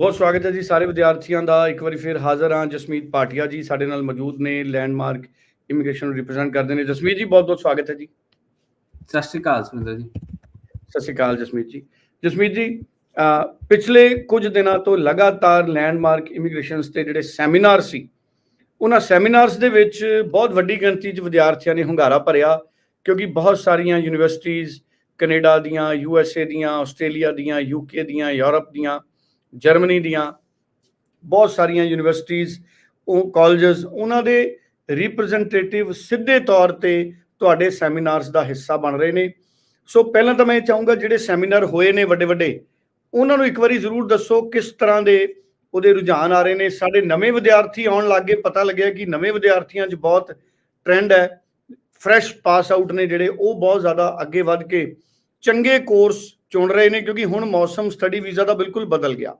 ਬਹੁਤ ਸਵਾਗਤ ਹੈ ਜੀ ਸਾਰੇ ਵਿਦਿਆਰਥੀਆਂ ਦਾ। ਇੱਕ ਵਾਰੀ ਫਿਰ ਹਾਜ਼ਰ ਹਾਂ ਜਸਮੀਤ ਪਾਟਿਆ ਜੀ ਸਾਡੇ ਨਾਲ ਮੌਜੂਦ ਨੇ ਲੈਂਡਮਾਰਕ ਇਮੀਗ੍ਰੇਸ਼ਨ ਨੂੰ ਰਿਪਰੈਜ਼ੈਂਟ ਕਰਦੇ ਨੇ। ਜਸਮੀਤ ਜੀ ਬਹੁਤ ਬਹੁਤ ਸਵਾਗਤ ਹੈ ਜੀ। ਸਤਿ ਸ਼੍ਰੀ ਅਕਾਲ ਸੁਰਿੰਦਰ ਜੀ। ਸਤਿ ਸ਼੍ਰੀ ਅਕਾਲ ਜਸਮੀਤ ਜੀ। ਜਸਮੀਤ ਜੀ ਪਿਛਲੇ ਕੁਝ ਦਿਨਾਂ ਤੋਂ ਲਗਾਤਾਰ ਲੈਂਡਮਾਰਕ ਇਮੀਗ੍ਰੇਸ਼ਨਸ ਤੇ ਜਿਹੜੇ ਸੈਮੀਨਾਰ ਸੀ ਉਹਨਾਂ ਸੈਮੀਨਾਰਸ ਦੇ ਵਿੱਚ ਬਹੁਤ ਵੱਡੀ ਗਿਣਤੀ 'ਚ ਵਿਦਿਆਰਥੀਆਂ ਨੇ ਹੁੰਗਾਰਾ ਭਰਿਆ ਕਿਉਂਕਿ ਬਹੁਤ ਸਾਰੀਆਂ ਯੂਨੀਵਰਸਿਟੀਆਂ ਕੈਨੇਡਾ ਦੀਆਂ ਯੂ ਐਸ ਏ ਦੀਆਂ ਆਸਟ੍ਰੇਲੀਆ ਦੀਆਂ ਯੂਕੇ ਦੀਆਂ ਯੂਰਪ ਦੀਆਂ ਜਰਮਨੀ ਦੀਆਂ ਬਹੁਤ ਸਾਰੀਆਂ ਯੂਨੀਵਰਸਿਟੀਆਂ ਉਹ ਕਾਲਜਸ ਉਹਨਾਂ ਦੇ ਰਿਪਰੈਜ਼ੈਂਟੇਟਿਵ ਸਿੱਧੇ ਤੌਰ ਤੇ ਤੁਹਾਡੇ ਸੈਮੀਨਾਰਸ ਦਾ ਹਿੱਸਾ ਬਣ ਰਹੇ ਨੇ। ਸੋ ਪਹਿਲਾਂ ਤਾਂ ਮੈਂ ਇਹ ਚਾਹੂੰਗਾ ਜਿਹੜੇ ਸੈਮੀਨਾਰ ਹੋਏ ਨੇ ਵੱਡੇ ਵੱਡੇ ਉਹਨਾਂ ਨੂੰ ਇੱਕ ਵਾਰੀ ਜ਼ਰੂਰ ਦੱਸੋ ਕਿਸ ਤਰ੍ਹਾਂ ਦੇ ਉਹਦੇ ਰੁਝਾਨ ਆ ਰਹੇ ਨੇ। ਸਾਡੇ ਨਵੇਂ ਵਿਦਿਆਰਥੀ ਆਉਣ ਲੱਗੇ ਪਤਾ ਲੱਗਿਆ ਕਿ ਨਵੇਂ ਵਿਦਿਆਰਥੀਆਂ 'ਚ ਬਹੁਤ ਟ੍ਰੈਂਡ ਹੈ। ਫਰੈਸ਼ ਪਾਸ ਆਊਟ ਨੇ ਜਿਹੜੇ, ਉਹ ਬਹੁਤ ਜ਼ਿਆਦਾ ਅੱਗੇ ਵੱਧ ਕੇ ਚੰਗੇ ਕੋਰਸ ਚੁਣ ਰਹੇ ਨੇ, ਕਿਉਂਕਿ ਹੁਣ ਮੌਸਮ ਸਟੱਡੀ ਵੀਜ਼ਾ ਦਾ ਬਿਲਕੁਲ ਬਦਲ ਗਿਆ।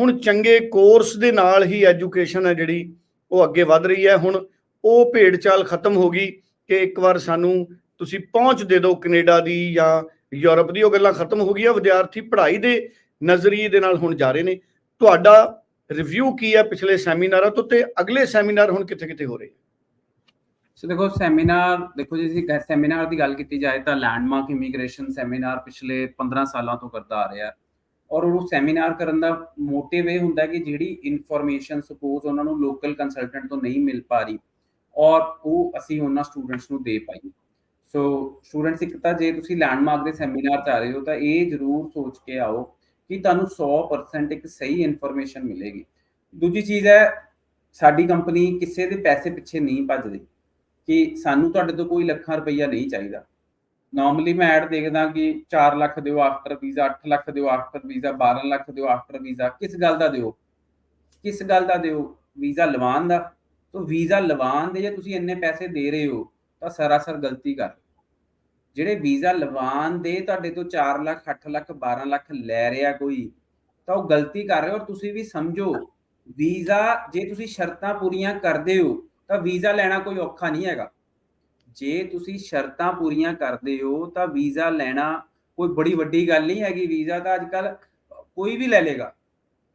ਹੁਣ ਚੰਗੇ ਕੋਰਸ ਦੇ ਨਾਲ ਹੀ ਐਜੂਕੇਸ਼ਨ ਹੈ ਜਿਹੜੀ, ਉਹ ਅੱਗੇ ਵਧ ਰਹੀ ਹੈ। ਹੁਣ ਉਹ ਭੇਡ ਚਾਲ ਖਤਮ ਹੋ ਗਈ ਕਿ ਇੱਕ ਵਾਰ ਸਾਨੂੰ ਤੁਸੀਂ ਪਹੁੰਚ ਦੇ ਦਿਓ ਕੈਨੇਡਾ ਦੀ ਜਾਂ ਯੂਰਪ ਦੀ, ਉਹ ਗੱਲਾਂ ਖਤਮ ਹੋ ਗਈਆਂ। ਵਿਦਿਆਰਥੀ ਪੜ੍ਹਾਈ ਦੇ ਨਜ਼ਰੀਏ ਦੇ ਨਾਲ ਹੁਣ ਜਾ ਰਹੇ ਨੇ। ਤੁਹਾਡਾ ਰਿਵਿਊ ਕੀ ਹੈ ਪਿਛਲੇ ਸੈਮੀਨਾਰਾਂ ਤੋਂ ਤੇ ਅਗਲੇ ਸੈਮੀਨਾਰ ਹੁਣ ਕਿੱਥੇ ਕਿੱਥੇ ਹੋ ਰਹੇ ਸੋ ਦੇਖੋ, ਸੈਮੀਨਾਰ, ਦੇਖੋ ਜੇ, ਅਸੀਂ ਸੈਮੀਨਾਰ ਦੀ ਗੱਲ ਕੀਤੀ ਜਾਏ ਤਾਂ ਲੈਂਡਮਾਰਕ ਇਮੀਗ੍ਰੇਸ਼ਨ ਸੈਮੀਨਾਰ ਪਿਛਲੇ 15 ਸਾਲਾਂ ਤੋਂ ਕਰਦਾ ਆ ਰਿਹਾ। ਔਰ ਉਹ ਸੈਮੀਨਾਰ ਕਰਨ ਦਾ ਮੋਟਿਵ ਇਹ ਹੁੰਦਾ ਕਿ ਜਿਹੜੀ ਇਨਫੋਰਮੇਸ਼ਨ ਸਪੋਜ਼ ਉਹਨਾਂ ਨੂੰ ਲੋਕਲ ਕੰਸਲਟੈਂਟ ਤੋਂ ਨਹੀਂ ਮਿਲ ਪਾ ਰਹੀ, ਔਰ ਉਹ ਅਸੀਂ ਉਹਨਾਂ ਸਟੂਡੈਂਟਸ ਨੂੰ ਦੇ ਪਾਈਏ। ਸੋ ਸਟੂਡੈਂਟਸ ਇੱਕ ਤਾਂ ਜੇ ਤੁਸੀਂ ਲੈਂਡਮਾਰਕ ਦੇ ਸੈਮੀਨਾਰ 'ਚ ਆ ਰਹੇ ਹੋ, ਤਾਂ ਇਹ ਜ਼ਰੂਰ ਸੋਚ ਕੇ ਆਓ ਕਿ ਤੁਹਾਨੂੰ 100% ਇੱਕ ਸਹੀ ਇਨਫੋਰਮੇਸ਼ਨ ਮਿਲੇਗੀ। ਦੂਜੀ ਚੀਜ਼ ਹੈ, ਸਾਡੀ ਕੰਪਨੀ ਕਿਸੇ ਦੇ ਪੈਸੇ ਪਿੱਛੇ ਨਹੀਂ ਭੱਜਦੀ ਕਿ ਸਾਨੂੰ ਤੁਹਾਡੇ ਤੋਂ ਕੋਈ ਲੱਖਾਂ ਰੁਪਈਆ ਨਹੀਂ ਚਾਹੀਦਾ। ਨਾਰਮਲੀ ਮੈਂ ਐਡ ਦੇਖਦਾ ਕਿ 4 ਲੱਖ ਦਿਓ ਆਫਟਰ ਵੀਜ਼ਾ 8 ਲੱਖ ਦਿਓ ਆਫਟਰ ਵੀਜ਼ਾ 12 ਲੱਖ ਦਿਓ ਆਫਟਰ ਵੀਜ਼ਾ ਕਿਸ ਗੱਲ ਦਾ ਦਿਓ? ਕਿਸ ਗੱਲ ਦਾ ਦਿਓ? ਵੀਜ਼ਾ ਲਵਾਉਣ ਦਾ। ਤੋਂ ਵੀਜ਼ਾ ਲਵਾਉਣ ਦੇ ਜੇ ਤੁਸੀਂ ਇੰਨੇ ਪੈਸੇ ਦੇ ਰਹੇ ਹੋ, ਤਾਂ ਸਰਾਸਰ ਗਲਤੀ ਕਰ। ਜਿਹੜੇ ਵੀਜ਼ਾ ਲਵਾਉਣ ਦੇ ਤੁਹਾਡੇ ਤੋਂ 4 ਲੱਖ 8 ਲੱਖ 12 ਲੱਖ ਲੈ ਰਿਹਾ ਕੋਈ, ਤਾਂ ਉਹ ਗਲਤੀ ਕਰ ਰਹੇ ਹੋ। ਔਰ ਤੁਸੀਂ ਵੀ ਸਮਝੋ ਵੀਜ਼ਾ ਜੇ ਤੁਸੀਂ ਸ਼ਰਤਾਂ ਪੂਰੀਆਂ ਕਰਦੇ ਹੋ, ਤਾਂ ਵੀਜ਼ਾ ਲੈਣਾ ਕੋਈ ਔਖਾ ਨਹੀਂ ਹੈਗਾ। ਜੇ ਤੁਸੀਂ ਸ਼ਰਤਾਂ ਪੂਰੀਆਂ ਕਰਦੇ ਹੋ, ਤਾਂ ਵੀਜ਼ਾ ਲੈਣਾ ਕੋਈ ਬੜੀ ਵੱਡੀ ਗੱਲ ਨਹੀਂ ਹੈਗੀ। ਵੀਜ਼ਾ ਤਾਂ ਅੱਜ ਕੋਈ ਵੀ ਲੈ ਲੇਗਾ